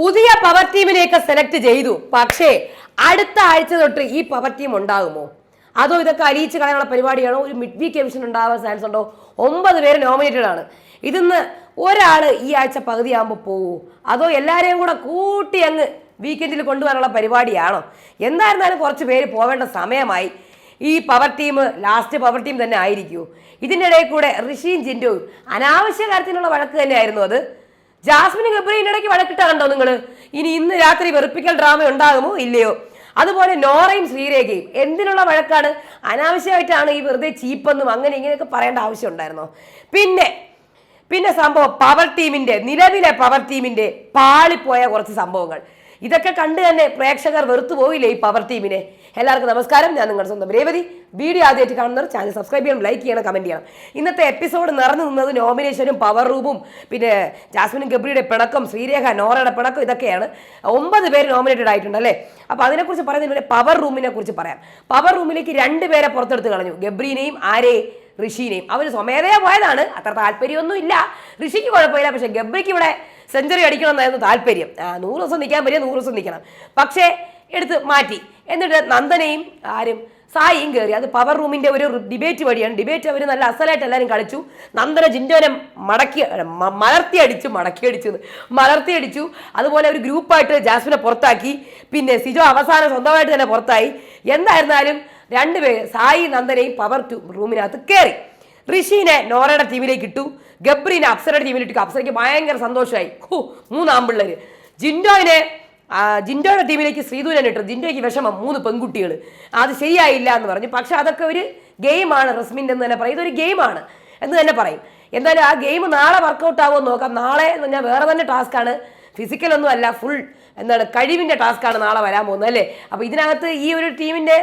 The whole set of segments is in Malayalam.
പുതിയ പവർ ടീമിനെയൊക്കെ സെലക്ട് ചെയ്തു. പക്ഷേ അടുത്ത ആഴ്ച തൊട്ട് ഈ പവർ ടീം ഉണ്ടാകുമോ? അതോ ഇതൊക്കെ അലിയിച്ച് കളയാനുള്ള പരിപാടിയാണോ? ഒരു മിഡ് വീക്ക് എമിഷൻ ഉണ്ടാവാൻ ചാൻസ് ഉണ്ടോ? ഒമ്പത് പേര് നോമിനേറ്റഡ് ആണ്. ഇതിന്ന് ഒരാൾ ഈ ആഴ്ച പകുതിയാകുമ്പോൾ പോവോ? അതോ എല്ലാവരെയും കൂടെ കൂട്ടി അങ്ങ് വീക്കെൻഡിൽ കൊണ്ടുവരാനുള്ള പരിപാടിയാണോ? എന്തായിരുന്നാലും കുറച്ച് പേര് പോവേണ്ട സമയമായി. ഈ power team last power team തന്നെ ആയിരിക്കൂ. ഇതിനിടയിൽ കൂടെ ഋഷിയും ജിൻഡോയും അനാവശ്യ കാര്യത്തിനുള്ള വഴക്ക് തന്നെയായിരുന്നു അത്. ജാസ്മിനും ഗബ്രിയും ഇടയ്ക്ക് വഴക്കിട്ടാണ്ടോ നിങ്ങൾ ഇനി ഇന്ന് രാത്രി വെറുപ്പിക്കൽ ഡ്രാമ ഉണ്ടാകുമോ ഇല്ലയോ? അതുപോലെ നോറയും ശ്രീരേഖയും എന്തിനുള്ള വഴക്കാണ്? അനാവശ്യമായിട്ടാണ് ഈ വെറുതെ ചീപ്പെന്നും അങ്ങനെ ഇങ്ങനെയൊക്കെ പറയേണ്ട ആവശ്യം ഉണ്ടായിരുന്നോ? പിന്നെ പിന്നെ സംഭവം പവർ ടീമിന്റെ നിലവിലെ പവർ ടീമിന്റെ പാളിപ്പോയ കുറച്ച് സംഭവങ്ങൾ. ഇതൊക്കെ കണ്ട് തന്നെ പ്രേക്ഷകർ വെറുത്തു പോയില്ലേ ഈ പവർ ടീമിനെ? എല്ലാവർക്കും നമസ്കാരം. ഞാൻ നിങ്ങളുടെ സ്വന്തം രേവതി. വീഡിയോ ആദ്യമായിട്ട് കാണുന്നവർ ചാനൽ സബ്സ്ക്രൈബ് ചെയ്യണം ലൈക്ക് ചെയ്യണം കമന്റ് ചെയ്യണം. ഇന്നത്തെ എപ്പിസോഡ് നിറഞ്ഞു നിന്നത് നോമിനേഷനും പവർ റൂമും പിന്നെ ജാസ്മിനും ഗബ്രിയുടെ പിണക്കം ശ്രീരേഖ നോറയുടെ പിണക്കം ഇതൊക്കെയാണ്. ഒമ്പത് പേര് നോമിനേറ്റഡ് ആയിട്ടുണ്ട് അല്ലേ? അപ്പോൾ അതിനെക്കുറിച്ച് പറയുന്നതിന് പവർ റൂമിനെ കുറിച്ച് പറയാം. പവർ റൂമിലേക്ക് രണ്ട് പേരെ പുറത്തെടുത്ത് കളഞ്ഞു. ഗബ്രീനെയും ആരെ? ഋഷിനെയും. അവർ സ്വമേധയാ പോയതാണ്. അത്ര താല്പര്യമൊന്നും ഇല്ല. ഋഷിക്ക് കുഴപ്പമില്ല. പക്ഷേ ഗബ്രിക്ക് ഇവിടെ സെഞ്ചുറി അടിക്കണമെന്നായിരുന്നു താല്പര്യം. നൂറ് ദിവസം നിൽക്കാൻ പറ്റിയ നൂറ് ദിവസം നിൽക്കണം. പക്ഷേ എടുത്ത് മാറ്റി. എന്നിട്ട് നന്ദനയും ആരും സായിയും കയറി അത് പവർ റൂമിന്റെ ഒരു ഡിബേറ്റ് വഴിയാണ്. ഡിബേറ്റ് അവർ നല്ല അസലായിട്ട് എല്ലാവരും കളിച്ചു. നന്ദന ജിൻഡോനെ മടക്കി മലർത്തി അടിച്ചു മടക്കി അടിച്ചു. മലർത്തി അടിച്ചു. അതുപോലെ ഒരു ഗ്രൂപ്പായിട്ട് ജാസ്മിനെ പുറത്താക്കി. പിന്നെ സിജോ അവസാനം സ്വന്തമായിട്ട് തന്നെ പുറത്തായി. എന്തായിരുന്നാലും രണ്ടുപേര് സായി നന്ദനയും പവർ ടു റൂമിനകത്ത് കയറി ഋഷിനെ നോറയുടെ ടീമിലേക്ക് ഇട്ടു. ഗബ്രീനെ അപ്സരയുടെ ടീമിലിട്ടു അപ്സരയ്ക്ക് ഭയങ്കര സന്തോഷമായി. ഹൂ മൂന്ന് ആമ്പിള്ളേര് ജിൻഡോയിനെ ജിൻഡോയുടെ ടീമിലേക്ക് ശ്രീദൂരൻ ഇട്ടു ജിൻഡോയ്ക്ക് വിഷമം മൂന്ന് പെൺകുട്ടികൾ അത് ശരിയായില്ല എന്ന് പറഞ്ഞു. പക്ഷെ അതൊക്കെ ഒരു ഗെയിമാണ് റസ്മിന്റെ എന്ന് തന്നെ പറയും. ഇതൊരു ഗെയിമാണ് എന്ന് തന്നെ പറയും. എന്തായാലും ആ ഗെയിം നാളെ വർക്കൗട്ട് ആവുമോ നോക്കാം. നാളെ എന്ന് പറഞ്ഞാൽ വേറെ തന്നെ ടാസ്ക്കാണ് ഫിസിക്കൽ ഒന്നും അല്ല ഫുൾ എന്താണ് കഴിവിന്റെ ടാസ്ക്കാണ് നാളെ വരാൻ പോകുന്നത് അല്ലേ? അപ്പോൾ ഇതിനകത്ത് ഈ ഒരു ടീമിന്റെ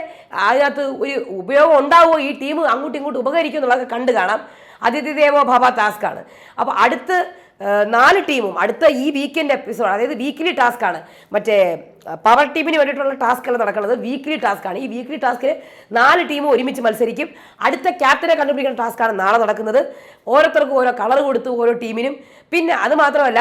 അതിനകത്ത് ഒരു ഉപയോഗം ഉണ്ടാവുമോ? ഈ ടീം അങ്ങോട്ടും ഇങ്ങോട്ടും ഉപകരിക്കും എന്നുള്ളതൊക്കെ കണ്ടു കാണാം. അതിഥിദേവോ ഭവ ടാസ്ക്കാണ് അപ്പോൾ അടുത്ത് നാല് ടീമും അടുത്ത ഈ വീക്കെൻഡ് എപ്പിസോഡ് അതായത് വീക്കിലി ആണ്. മറ്റേ പവർ ടീമിന് വേണ്ടിയിട്ടുള്ള ടാസ്കുകൾ നടക്കുന്നത്. വീക്കിലി ടാസ്ക്കാണ് ഈ വീക്കിലി ടാസ്കിൽ നാല് ടീമും ഒരുമിച്ച് മത്സരിക്കും. അടുത്ത ക്യാപ്റ്റനെ കണ്ടുപിടിക്കുന്ന ടാസ്ക്കാണ് നാളെ നടക്കുന്നത്. ഓരോരുത്തർക്കും ഓരോ കളർ കൊടുത്തു ഓരോ ടീമിനും പിന്നെ അത് മാത്രമല്ല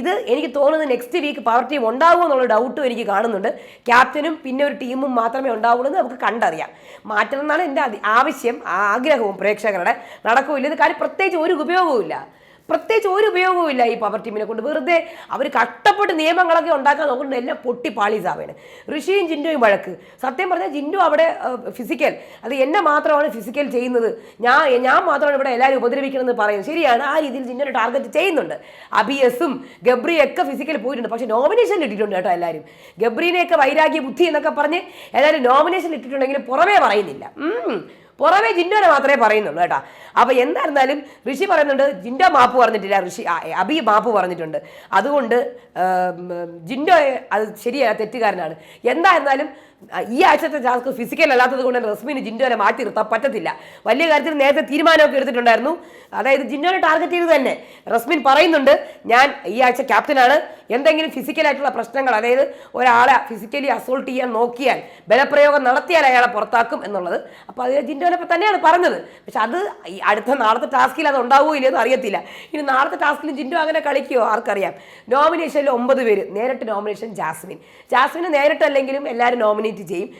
ഇത് എനിക്ക് തോന്നുന്നത് നെക്സ്റ്റ് വീക്ക് പവർ ടീം ഉണ്ടാകുമോ എന്നുള്ള ഡൗട്ടും എനിക്ക് കാണുന്നുണ്ട്. ക്യാപ്റ്റനും പിന്നെ ഒരു ടീമും മാത്രമേ ഉണ്ടാവുള്ളൂ എന്ന് നമുക്ക് കണ്ടറിയാം. മാറ്റണം എന്നാണ് എന്റെ ആവശ്യം ആഗ്രഹവും പ്രേക്ഷകരുടെ. നടക്കുമില്ല ഇത്. കാര്യം പ്രത്യേകിച്ച് ഒരു ഉപയോഗവും പ്രത്യേകിച്ച് ഒരു ഉപയോഗവും ഇല്ല ഈ പവർ ടീമിനെ കൊണ്ട്. വെറുതെ അവർ കഷ്ടപ്പെട്ട് നിയമങ്ങളൊക്കെ ഉണ്ടാക്കാൻ നോക്കുന്നുണ്ട്. എല്ലാം പൊട്ടി പാളീസാവേണ് ഋഷിയും ജിൻഡോയും വഴക്ക്. സത്യം പറഞ്ഞാൽ ജിൻഡു അവിടെ ഫിസിക്കൽ അത് എന്നെ മാത്രമാണ് ഫിസിക്കൽ ചെയ്യുന്നത്. ഞാൻ ഞാൻ മാത്രമാണ് ഇവിടെ എല്ലാവരും ഉപദ്രവിക്കണമെന്ന് പറയുന്നത്. ശരിയാണ് ആ രീതിയിൽ ജിൻഡോനെ ടാർഗറ്റ് ചെയ്യുന്നുണ്ട്. അബിയസും ഗബ്രിയൊക്കെ ഫിസിക്കൽ പോയിട്ടുണ്ട്. പക്ഷേ നോമിനേഷൻ ഇട്ടിട്ടുണ്ട് കേട്ടോ എല്ലാവരും ഗബ്രീനെയൊക്കെ വൈരാഗ്യ ബുദ്ധി എന്നൊക്കെ പറഞ്ഞ് എല്ലാവരും നോമിനേഷൻ ഇട്ടിട്ടുണ്ടെങ്കിലും പുറമേ പറയുന്നില്ല. പുറമേ ജിൻഡോനെ മാത്രമേ പറയുന്നുള്ളൂ കേട്ടോ. അപ്പോൾ എന്തായിരുന്നാലും ഋഷി പറയുന്നുണ്ട് ജിൻഡോ മാപ്പ് പറഞ്ഞിട്ടില്ല ഋഷി അബി മാപ്പ് പറഞ്ഞിട്ടുണ്ട്. അതുകൊണ്ട് ജിൻഡോ അത് ശരിയല്ല തെറ്റുകാരനാണ്. എന്തായിരുന്നാലും ഈ ആഴ്ചത്തെ ടാസ്ക് ഫിസിക്കൽ അല്ലാത്തത് കൊണ്ട് റസ്മിന് ജിൻഡോനെ മാറ്റി നിർത്താൻ പറ്റത്തില്ല. വലിയ കാര്യത്തിൽ നേരത്തെ തീരുമാനമൊക്കെ എടുത്തിട്ടുണ്ടായിരുന്നു. അതായത് ജിൻഡോനെ ടാർഗറ്റ് ചെയ്ത് തന്നെ. റസ്മിൻ പറയുന്നുണ്ട് ഞാൻ ഈ ആഴ്ച ക്യാപ്റ്റനാണ് എന്തെങ്കിലും ഫിസിക്കലായിട്ടുള്ള പ്രശ്നങ്ങൾ അതായത് ഒരാളെ ഫിസിക്കലി അസോൾട്ട് ചെയ്യാൻ നോക്കിയാൽ ബലപ്രയോഗം നടത്തിയാൽ അയാളെ പുറത്താക്കും എന്നുള്ളത്. അപ്പോൾ അത് ജിൻഡോനൊപ്പം തന്നെയാണ് പറഞ്ഞത്. പക്ഷെ അത് അടുത്ത നാളത്തെ ടാസ്കിൽ അത് ഉണ്ടാവുമോ ഇല്ലയെന്ന് അറിയത്തില്ല. ഇനി നാളത്തെ ടാസ്കിൽ ജിൻഡോ അങ്ങനെ കളിക്കുമോ ആർക്കറിയാം. നോമിനേഷനിൽ ഒമ്പത് പേര്. നേരിട്ട് നോമിനേഷൻ ജാസ്മിൻ. ജാസ്മിന് നേരിട്ടല്ലെങ്കിലും എല്ലാവരും നോമിനേറ്റ് ചെയ്യും.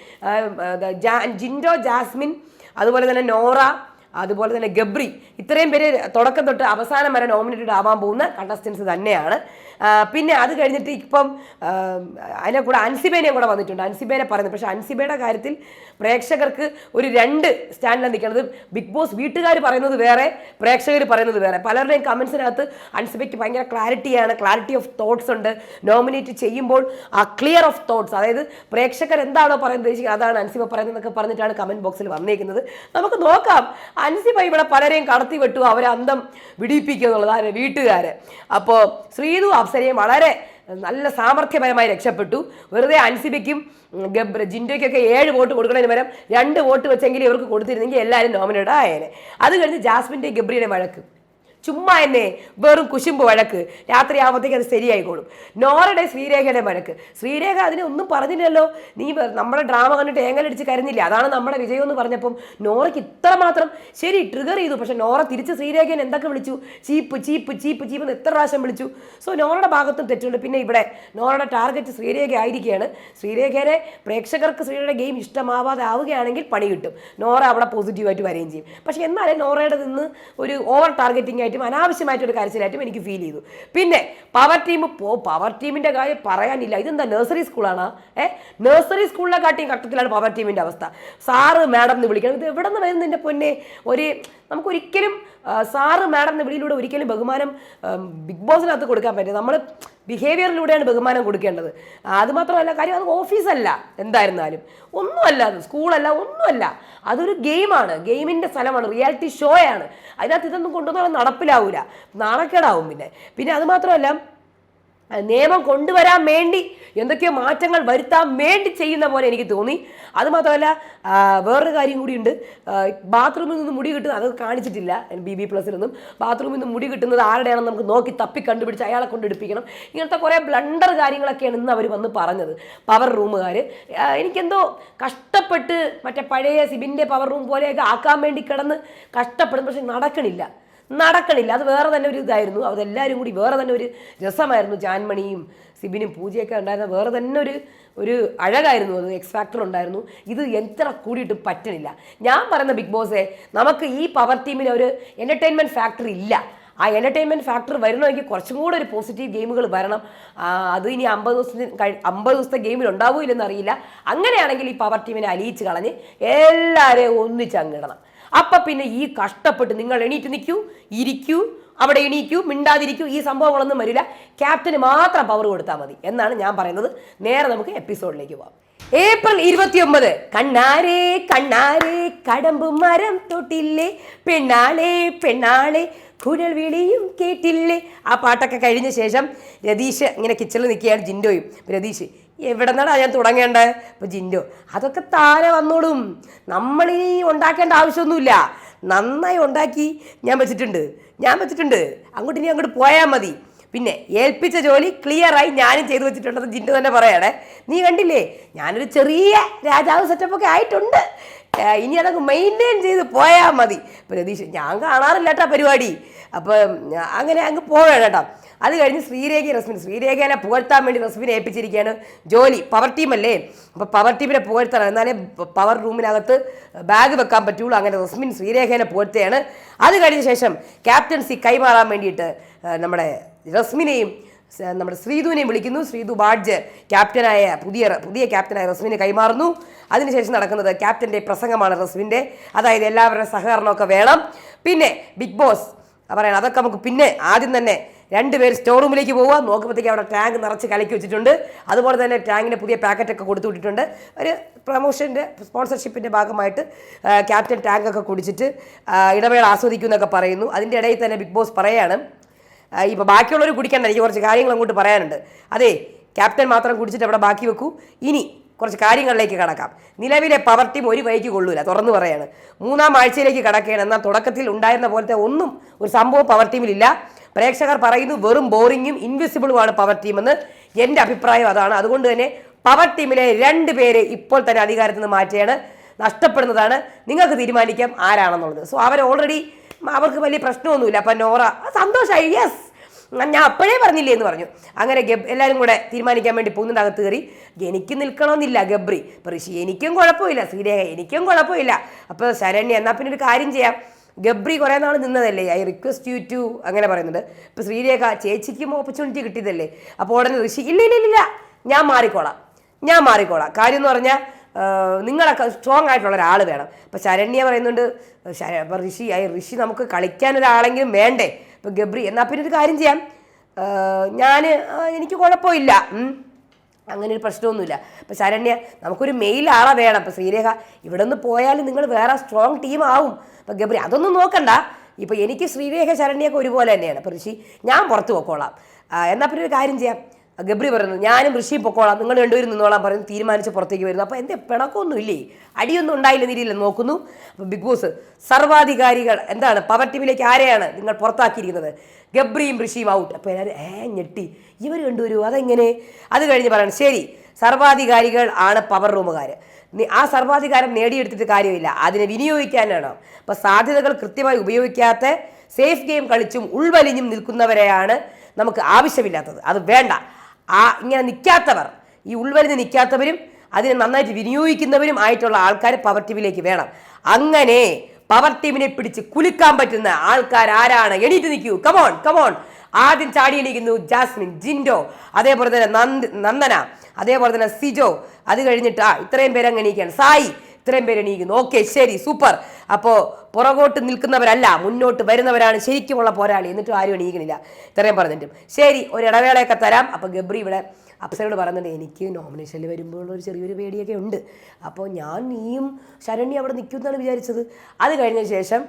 ജിൻഡോ ജാസ്മിൻ അതുപോലെ തന്നെ നോറ അതുപോലെ തന്നെ ഗബ്രി. ഇത്രയും പേര് തുടക്കം തൊട്ട് അവസാനം വരെ നോമിനേറ്റഡ് ആവാൻ പോകുന്ന കണ്ടസ്റ്റൻസ് തന്നെയാണ്. പിന്നെ അത് കഴിഞ്ഞിട്ട് ഇപ്പം അതിനെ കൂടെ അൻസിബേനെയും കൂടെ വന്നിട്ടുണ്ട്. അൻസിബേനെ പറയുന്നത് പക്ഷേ അൻസിബയുടെ കാര്യത്തിൽ പ്രേക്ഷകർക്ക് ഒരു രണ്ട് സ്റ്റാൻഡിലാണ് നിൽക്കുന്നത്. ബിഗ് ബോസ് വീട്ടുകാർ പറയുന്നത് വേറെ പ്രേക്ഷകർ പറയുന്നത് വേറെ. പലരുടെയും കമൻസിനകത്ത് അൻസിബയ്ക്ക് ഭയങ്കര ക്ലാരിറ്റിയാണ് ക്ലാരിറ്റി ഓഫ് തോട്ട്സ് ഉണ്ട്. നോമിനേറ്റ് ചെയ്യുമ്പോൾ ആ ക്ലിയർ ഓഫ് തോട്ട്സ് അതായത് പ്രേക്ഷകർ എന്താണോ പറയുന്നത് അതാണ് അൻസിബ പറയുന്നതെന്നൊക്കെ പറഞ്ഞിട്ടാണ് കമന്റ് ബോക്സിൽ വന്നിരിക്കുന്നത് നമുക്ക് നോക്കാം. അൻസിബ ഇവിടെ പലരെയും കടത്തി വെട്ടു അവരെ അന്തം വിടിയിപ്പിക്കുക എന്നുള്ളതാണ് വീട്ടുകാരെ. അപ്പോൾ ശ്രീതു അപ്സരയും വളരെ നല്ല സാമർഥ്യപരമായി രക്ഷപ്പെട്ടു. വെറുതെ അൻസിബയ്ക്കും ഉം, ഗബ്ര ജിൻഡോയ്ക്കൊക്കെ ഏഴ് വോട്ട് കൊടുക്കുന്നതിന് പകരം രണ്ട് വോട്ട് വെച്ചെങ്കിലും ഇവർക്ക് കൊടുത്തിരുന്നെങ്കിൽ എല്ലാവരും നോമിനേറ്റ് ആയേനെ. അത് കഴിഞ്ഞ് ജാസ്മിന്റെ ഗബ്രിയുടെ വഴക്ക്. ചുമ്മാ എന്നെ വെറും കുശുമ്പ് വഴക്ക്. രാത്രി ആകുമ്പോഴത്തേക്ക് അത് ശരിയായിക്കോളും. നോറയുടെ ശ്രീരേഖയുടെ വഴക്ക്. ശ്രീരേഖ അതിനെ ഒന്നും പറഞ്ഞില്ലല്ലോ. നീ നമ്മുടെ ഡ്രാമ കണ്ടിട്ട് ഏങ്ങലടിച്ച് കരുന്നില്ല അതാണ് നമ്മുടെ വിജയം എന്ന് പറഞ്ഞപ്പം നോറയ്ക്ക് ഇത്രമാത്രം ശരി ട്രിഗർ ചെയ്തു. പക്ഷെ നോറ തിരിച്ച് ശ്രീരേഖയെ എന്തൊക്കെ വിളിച്ചു? ചീപ്പ് ചീപ്പ് ചീപ്പ് ചീപ്പ് എന്ന് എത്ര പ്രാവശ്യം വിളിച്ചു. സോ നോറയുടെ ഭാഗത്തും തെറ്റുണ്ട്. പിന്നെ ഇവിടെ നോറയുടെ ടാർഗറ്റ് ശ്രീരേഖ ആയിരിക്കുകയാണ്. ശ്രീരേഖയെ പ്രേക്ഷകർക്ക് ശ്രീരേഖയുടെ ഗെയിം ഇഷ്ടമാവാതെ ആവുകയാണെങ്കിൽ പണി കിട്ടും. നോറ അവിടെ പോസിറ്റീവായിട്ട് വരികയും ചെയ്യും. പക്ഷേ എന്നാലും നോറയുടെ നിന്ന് ഒരു ഓവർ ടാർഗറ്റിംഗ് ആയിട്ടും അനാവശ്യമായിട്ടൊരു കരച്ചിലായിട്ടും എനിക്ക് ഫീൽ ചെയ്തു. പിന്നെ പവർ ടീം പോ പവർ ടീമിന്റെ കാര്യം പറയാനില്ല. ഇതെന്താ നഴ്സറി സ്കൂളാണ് ഏ? നഴ്സറി സ്കൂളിലെ കാട്ടിയും കട്ടത്തിലാണ് പവർ ടീമിന്റെ അവസ്ഥ. സാറ് മാഡം എന്ന് വിളിക്കണം. ഇത് എവിടെ നിന്ന് വരുന്നതിന്റെ പൊന്നെ? ഒരു നമുക്കൊരിക്കലും സാറ് മാഡം വിളിയിലൂടെ ഒരിക്കലും ബഹുമാനം ബിഗ് ബോസിനകത്ത് കൊടുക്കാൻ പറ്റില്ല. നമ്മൾ ബിഹേവിയറിലൂടെയാണ് ബഹുമാനം കൊടുക്കേണ്ടത്. അതുമാത്രമല്ല അത് മാത്രമല്ല കാര്യം അത് ഓഫീസല്ല എന്തായിരുന്നാലും. ഒന്നുമല്ല അത് സ്കൂളല്ല ഒന്നുമല്ല. അതൊരു ഗെയിമാണ്. ഗെയിമിന്റെ സ്ഥലമാണ് റിയാലിറ്റി ഷോയാണ്. അതിനകത്ത് ഇതൊന്നും കൊണ്ടുവന്നാൽ നടപ്പിലാവില്ല നാണക്കേടാവും പിന്നെ. പിന്നെ അത് മാത്രമല്ല ആ, നിയമം കൊണ്ടുവരാൻ വേണ്ടി എന്തൊക്കെയോ മാറ്റങ്ങൾ വരുത്താൻ വേണ്ടി ചെയ്യുന്ന പോലെ എനിക്ക് തോന്നി. അതുമാത്രമല്ല വേറൊരു കാര്യം കൂടിയുണ്ട് ബാത്റൂമിൽ നിന്ന് മുടി കിട്ടുന്നത് അത് കാണിച്ചിട്ടില്ല ബി ബി പ്ലസിലൊന്നും ബാത്റൂമിൽ നിന്ന് മുടി കിട്ടുന്നത് ആരുടെയാണെന്ന് നമുക്ക് നോക്കി തപ്പി കണ്ടുപിടിച്ച് അയാളെ കൊണ്ട് എടുപ്പിക്കണം. ഇങ്ങനത്തെ കുറേ ബ്ലണ്ടർ കാര്യങ്ങളൊക്കെയാണ് ഇന്ന് അവർ വന്ന് പറഞ്ഞത്. പവർ റൂമുകാർ എനിക്കെന്തോ കഷ്ടപ്പെട്ട് മറ്റേ പഴയ സിബിന്റെ പവർ റൂം പോലെയൊക്കെ ആക്കാൻ വേണ്ടി കിടന്ന് കഷ്ടപ്പെടും പക്ഷെ നടക്കണില്ല. നടക്കണില്ല. അത് വേറെ തന്നെ ഒരു ഇതായിരുന്നു. അതെല്ലാവരും കൂടി വേറെ തന്നെ ഒരു രസമായിരുന്നു. ജാൻമണിയും സിബിനും പൂജയൊക്കെ ഉണ്ടായിരുന്ന വേറെ തന്നെ ഒരു ഒരു അഴകായിരുന്നു അത്. എക്സ് ഫാക്ടർ ഉണ്ടായിരുന്നു. ഇത് എത്ര കൂടിയിട്ട് പറ്റണില്ല. ഞാൻ പറയുന്ന ബിഗ് ബോസേ നമുക്ക് ഈ പവർ ടീമിന് ഒരു എന്റർടൈൻമെന്റ് ഫാക്ടർ ഇല്ല. ആ എന്റർടൈൻമെന്റ് ഫാക്ടർ വരണമെങ്കിൽ കുറച്ചും കൂടെ ഒരു പോസിറ്റീവ് ഗെയിമുകൾ വരണം. അത് ഇനി അമ്പത് ദിവസത്തിന് അമ്പത് ദിവസത്തെ ഗെയിമിൽ ഉണ്ടാവുമില്ലെന്ന് അറിയില്ല. അങ്ങനെയാണെങ്കിൽ ഈ പവർ ടീമിനെ അലിയിച്ച് കളഞ്ഞ് എല്ലാവരെയും ഒന്നിച്ചങ്ങിടണം അപ്പം പിന്നെ ഈ കഷ്ടപ്പെട്ട് നിങ്ങൾ എണീറ്റ് നിൽക്കൂ. ഇരിക്കൂ അവിടെ എണീക്കൂ മിണ്ടാതിരിക്കൂ ഈ സംഭവങ്ങളൊന്നും വരില്ല. ക്യാപ്റ്റന് മാത്രം പവർ കൊടുത്താൽ മതി. എന്നാണ് ഞാൻ പറയുന്നത്. നേരെ നമുക്ക് എപ്പിസോഡിലേക്ക് പോവാം. ഏപ്രിൽ ഇരുപത്തിയൊമ്പത്. കണ്ണാരേ കണ്ണാരേ കടമ്പ് മരം തൊട്ടില്ലേ? പെണ്ണാളെ പെണ്ണാളെ കുഴൽ വിളിയും കേട്ടില്ലേ? ആ പാട്ടൊക്കെ കഴിഞ്ഞ ശേഷം രതീഷ് ഇങ്ങനെ കിച്ചണിൽ നിൽക്കുകയാണ് ജിൻഡോയും. രതീഷ് എവിടെ നിന്നാണ് ഞാൻ തുടങ്ങേണ്ടത്? അപ്പോൾ ജിൻഡോ അതൊക്കെ താരെ വന്നോളും. നമ്മളിനി ഉണ്ടാക്കേണ്ട ആവശ്യമൊന്നുമില്ല. നന്നായി ഉണ്ടാക്കി ഞാൻ വെച്ചിട്ടുണ്ട്. ഞാൻ വെച്ചിട്ടുണ്ട്. അങ്ങോട്ട് ഇനി അങ്ങോട്ട് പോയാൽ മതി. പിന്നെ ഏൽപ്പിച്ച ജോലി ക്ലിയറായി ഞാനും ചെയ്തു വെച്ചിട്ടുണ്ടെന്ന് ജിൻഡു തന്നെ പറയണേ. നീ കണ്ടില്ലേ? ഞാനൊരു ചെറിയ രാജാവ് സെറ്റപ്പൊക്കെ ആയിട്ടുണ്ട്. ഇനി അതൊക്കെ മെയിന്റെയിൻ ചെയ്ത് പോയാൽ മതി. പ്രതീക്ഷ ഞാൻ കാണാറില്ല കേട്ടോ പരിപാടി. അപ്പം അങ്ങനെ അങ്ങ് പോവേണം കേട്ടോ. അത് കഴിഞ്ഞ് ശ്രീരേഖ റസ്മിൻ ശ്രീരേഖനെ പുകഴ്ത്താൻ വേണ്ടി റസ്മിനെ ഏൽപ്പിച്ചിരിക്കുകയാണ് ജോലി പവർ ടീമല്ലേ അപ്പോൾ പവർ ടീമിനെ പുകഴ്ത്തണം. എന്നാലേ പവർ റൂമിനകത്ത് ബാഗ് വെക്കാൻ പറ്റുള്ളൂ. അങ്ങനെ റസ്മിൻ ശ്രീരേഖനെ പുകഴ്ത്തുകയാണ്. അത് കഴിഞ്ഞ ശേഷം ക്യാപ്റ്റൻസി കൈമാറാൻ വേണ്ടിയിട്ട് നമ്മുടെ റസ്മിനെയും നമ്മുടെ ശ്രീധുവിനെയും വിളിക്കുന്നു. ശ്രീധു ബാഡ്ജ് ക്യാപ്റ്റനായ പുതിയ പുതിയ ക്യാപ്റ്റനായ റസ്മിനെ കൈമാറുന്നു. അതിനുശേഷം നടക്കുന്നത് ക്യാപ്റ്റന്റെ പ്രസംഗമാണ് റസ്മിന്റെ അതായത് എല്ലാവരുടെ സഹകരണമൊക്കെ വേണം. പിന്നെ ബിഗ് ബോസ് പറയണം. അതൊക്കെ നമുക്ക് പിന്നെ ആദ്യം തന്നെ രണ്ടുപേർ സ്റ്റോർ റൂമിലേക്ക് പോവുക. നോക്കുമ്പോഴത്തേക്ക് അവിടെ ടാങ്ക് നിറച്ച് കലക്കി വെച്ചിട്ടുണ്ട്. അതുപോലെ തന്നെ ടാങ്കിന് പുതിയ പാക്കറ്റൊക്കെ കൊടുത്തു വിട്ടിട്ടുണ്ട്. ഒരു പ്രൊമോഷന്റെ സ്പോൺസർഷിപ്പിന്റെ ഭാഗമായിട്ട് ക്യാപ്റ്റൻ ടാങ്കൊക്കെ കുടിച്ചിട്ട് ഇടവേള ആസ്വദിക്കും എന്നൊക്കെ പറയുന്നു. അതിന്റെ ഇടയിൽ തന്നെ ബിഗ് ബോസ് പറയാണ് ഇപ്പോൾ ബാക്കിയുള്ളവർ കുടിക്കണ്ട. എനിക്ക് കുറച്ച് കാര്യങ്ങൾ അങ്ങോട്ട് പറയാനുണ്ട്. അതെ ക്യാപ്റ്റൻ മാത്രം കുടിച്ചിട്ട് അവിടെ ബാക്കി വെക്കൂ. ഇനി കുറച്ച് കാര്യങ്ങളിലേക്ക് കടക്കാം. നിലവിലെ പവർ ടീം ഒരു വഴിക്ക് കൊള്ളൂല തുറന്നു പറയാണ്. മൂന്നാം ആഴ്ചയിലേക്ക് കടക്കുകയാണ്. എന്നാൽ തുടക്കത്തിൽ ഉണ്ടായിരുന്ന പോലത്തെ ഒന്നും ഒരു സംഭവം പവർ ടീമിലില്ല പ്രേക്ഷകർ പറയുന്നു വെറും ബോറിങ്ങും ഇൻവിസിബിളുമാണ് പവർ ടീമെന്ന് എന്റെ അഭിപ്രായം അതാണ്. അതുകൊണ്ട് തന്നെ പവർ ടീമിലെ രണ്ട് പേര് ഇപ്പോൾ തന്നെ അധികാരത്തിൽ നിന്ന് മാറ്റുകയാണ് നഷ്ടപ്പെടുന്നതാണ്. നിങ്ങൾക്ക് തീരുമാനിക്കാം ആരാണെന്നുള്ളത്. സോ അവർ ഓൾറെഡി അവർക്ക് വലിയ പ്രശ്നമൊന്നുമില്ല. അപ്പം നോറ സന്തോഷമായി യെസ് ഞാൻ അപ്പോഴേ പറഞ്ഞില്ലേ എന്ന് പറഞ്ഞു. അങ്ങനെ ഗബ് എല്ലാവരും കൂടെ തീരുമാനിക്കാൻ വേണ്ടി പോകുന്നുണ്ട് അകത്ത് കയറി എനിക്ക് നിൽക്കണമെന്നില്ല ഗബ്രി. ഋഷി എനിക്കും കുഴപ്പമില്ല. ശ്രീരേഖ എനിക്കും കുഴപ്പമില്ല. അപ്പോൾ ശരണ്യ എന്നാൽ പിന്നെ ഒരു കാര്യം ചെയ്യാം. ഗബ്രി കുറേ നാൾ നിന്നതല്ലേ? ഐ റിക്വസ്റ്റ് യു ടു അങ്ങനെ പറയുന്നുണ്ട്. ഇപ്പോൾ ശ്രീരേഖ ചേച്ചിക്കും ഓപ്പർച്യൂണിറ്റി കിട്ടിയതല്ലേ? അപ്പോൾ ഉടനെ ഋഷി ഇല്ല ഇല്ല ഇല്ല, ഞാൻ മാറിക്കോളാം. ഞാൻ മാറിക്കോളാം. കാര്യം എന്ന് പറഞ്ഞാൽ നിങ്ങളൊക്കെ സ്ട്രോങ് ആയിട്ടുള്ള ഒരാൾ വേണം. ഇപ്പം ശരണ്യ പറയുന്നുണ്ട് ഋഷി ഐ ഋഷി നമുക്ക് കളിക്കാൻ ഒരാളെങ്കിലും വേണ്ടേ? ഇപ്പം ഗബ്രി എന്നാൽ പിന്നെ ഒരു കാര്യം ചെയ്യാം. ഞാൻ എനിക്ക് കുഴപ്പമില്ല. അങ്ങനെ ഒരു പ്രശ്നമൊന്നുമില്ല. അപ്പം ശരണ്യ നമുക്കൊരു മെയിൽ ആളെ വേണം. അപ്പം ശ്രീരേഖ ഇവിടെ നിന്ന് പോയാലും നിങ്ങൾ വേറെ സ്ട്രോങ് ടീം ആവും. അപ്പം ഗബ്രി അതൊന്നും നോക്കണ്ട. ഇപ്പം എനിക്ക് ശ്രീരേഖ ശരണ്യൊക്കെ ഒരുപോലെ തന്നെയാണ്. അപ്പോൾ ഋഷി ഞാൻ പുറത്ത് പോക്കോളാം. എന്നാൽ പിന്നെ ഒരു കാര്യം ചെയ്യാം. ഗബ്രി പറയുന്നത് ഞാനും ഋഷി പൊക്കോളാം. നിങ്ങൾ രണ്ടുപേരും നിന്നോളാം പറയുന്നു. തീരുമാനിച്ച് പുറത്തേക്ക് വരുന്നു. അപ്പോൾ എന്റെ പിണക്കമൊന്നും ഇല്ലേ അടിയൊന്നും ഉണ്ടായില്ല രീതിയിൽ നോക്കുന്നു. അപ്പോൾ ബിഗ് ബോസ് സർവാധികാരികൾ എന്താണ്? പവർ ടീമിലേക്ക് ആരെയാണ് നിങ്ങൾ പുറത്താക്കിയിരിക്കുന്നത്? ഗബ്രിയും ഋഷിയും ഔട്ട് അപ്പോൾ എല്ലാവരും ഏ ഞെട്ടി. ഇവർ കണ്ടുവരൂ അതെങ്ങനെ? അത് കഴിഞ്ഞ് പറയണം ശരി സർവാധികാരികൾ ആണ് പവർ റൂമുകാർ ആ സർവാധികാരം നേടിയെടുത്തിട്ട് കാര്യമില്ല. അതിനെ വിനിയോഗിക്കാനാണ്. അപ്പോൾ സാധ്യതകൾ കൃത്യമായി ഉപയോഗിക്കാത്ത സേഫ് ഗെയിം കളിച്ചും ഉൾവലിഞ്ഞും നിൽക്കുന്നവരെയാണ് നമുക്ക് ആവശ്യമില്ലാത്തത്. അത് വേണ്ട. ആ ഇങ്ങനെ നിൽക്കാത്തവർ ഈ ഉൾവലിഞ്ഞ് നിൽക്കാത്തവരും അതിനെ നന്നായിട്ട് വിനിയോഗിക്കുന്നവരും ആയിട്ടുള്ള ആൾക്കാർ പവർ ടീമിലേക്ക് വേണം. അങ്ങനെ പവർ ടീമിനെ പിടിച്ച് കുലുക്കാൻ പറ്റുന്ന ആൾക്കാർ ആരാണ്? എണീറ്റ് നിൽക്കൂ. കമോൺ കമോൺ ആദ്യം ചാടി എണീക്കുന്നു ജാസ്മിൻ ജിൻഡോ അതേപോലെ തന്നെ നന്ദ് നന്ദന അതേപോലെ തന്നെ സിജോ. അത് കഴിഞ്ഞിട്ട് ആ ഇത്രയും പേര് അങ്ങ് എണീക്കുകയാണ്. സായി ഇത്രയും പേര് എണീക്കുന്നു. ഓക്കെ ശരി സൂപ്പർ. അപ്പോൾ പുറകോട്ട് നിൽക്കുന്നവരല്ല മുന്നോട്ട് വരുന്നവരാണ് ശരിക്കുമുള്ള പോരാളി. എന്നിട്ടും ആരും എണീക്കണില്ല ഇത്രയും പറഞ്ഞിട്ടും. ശരി ഒരു ഇടവേളയൊക്കെ തരാം. അപ്പോൾ ഗബ്രി ഇവിടെ അപ്സരോട് പറയുന്നുണ്ട് എനിക്ക് നോമിനേഷനിൽ വരുമ്പോൾ ഒരു ചെറിയൊരു പേടിയൊക്കെ ഉണ്ട്. അപ്പോൾ ഞാൻ നീയും ശരണ്യ അവിടെ നിൽക്കുമെന്നാണ് വിചാരിച്ചത്. അത് കഴിഞ്ഞ ശേഷം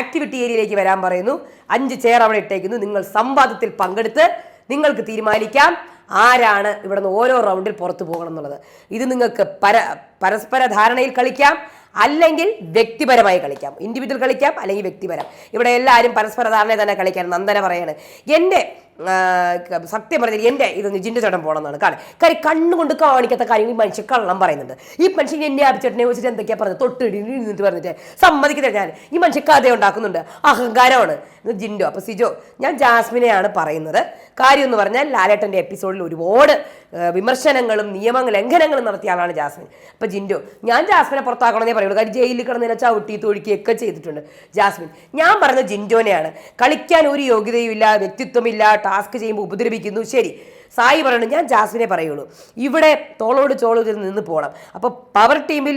ആക്ടിവിറ്റി ഏരിയയിലേക്ക് വരാൻ പറയുന്നു. അഞ്ച് ചെയർ അവിടെ ഇട്ടേക്കുന്നു. നിങ്ങൾ സംവാദത്തിൽ പങ്കെടുത്ത് നിങ്ങൾക്ക് തീരുമാനിക്കാം. ആരാണ് ഇവിടുന്ന് ഓരോ റൗണ്ടിൽ പുറത്തു പോകണം എന്നുള്ളത്? ഇത് നിങ്ങൾക്ക് പര പരസ്പര ധാരണയിൽ കളിക്കാം അല്ലെങ്കിൽ വ്യക്തിപരമായി കളിക്കാം. ഇൻഡിവിജ്വൽ കളിക്കാം അല്ലെങ്കിൽ വ്യക്തിപരം. ഇവിടെ എല്ലാവരും പരസ്പര ധാരണയിൽ തന്നെ കളിക്കാൻ നന്ദന പറയാണ്. എന്റെ സത്യം പറഞ്ഞാൽ എന്റെ ഇത് നിജിന്റെ ചേട്ടൻ പോകണമെന്നാണ് കാരണം കാര്യം കണ്ണുകൊണ്ട് കാണിക്കാത്ത കാര്യങ്ങൾ ഈ മനുഷ്യൻ കള്ളം പറയുന്നുണ്ട്. ഈ മനുഷ്യൻ എന്നെ ആപ്പിച്ചേട്ടനെ വെച്ചിട്ട് എന്തൊക്കെയാ പറഞ്ഞത്? തൊട്ടിടി നിന്നിട്ട് പറഞ്ഞിട്ട്. സമ്മതിക്കുന്നില്ല ഞാൻ. ഈ മനുഷ്യൻ കഥ ഉണ്ടാക്കുന്നുണ്ട് അഹങ്കാരമാണ് ജിൻഡോ. അപ്പോൾ സിജോ ഞാൻ ജാസ്മിനെയാണ് പറയുന്നത്. കാര്യം എന്ന് പറഞ്ഞാൽ ലാലേട്ടന്റെ എപ്പിസോഡിൽ ഒരുപാട് വിമർശനങ്ങളും നിയമ ലംഘനങ്ങളും നടത്തിയ ആളാണ് ജാസ്മിൻ. അപ്പോൾ ജിൻഡോ ഞാൻ ജാസ്മിനെ പുറത്താക്കണമെന്നേ പറയുള്ളൂ. കാര്യം ജയിലിൽ കിടന്നതിനെ ചവിട്ടി തൊഴിക്കുകയൊക്കെ ചെയ്തിട്ടുണ്ട് ജാസ്മിൻ. ഞാൻ പറഞ്ഞ ജിൻഡോനെയാണ് കളിക്കാൻ ഒരു യോഗ്യതയും ഇല്ല വ്യക്തിത്വമില്ല ടാസ്ക് ചെയ്യുമ്പോൾ ഉപദ്രവിക്കുന്നു. ശരി. സായി പറയണു ഞാൻ ജാസ്മിനെ പറയുള്ളൂ. ഇവിടെ തോളോട് ചോളോട് നിന്ന് പോകണം അപ്പോൾ പവർ ടീമിൽ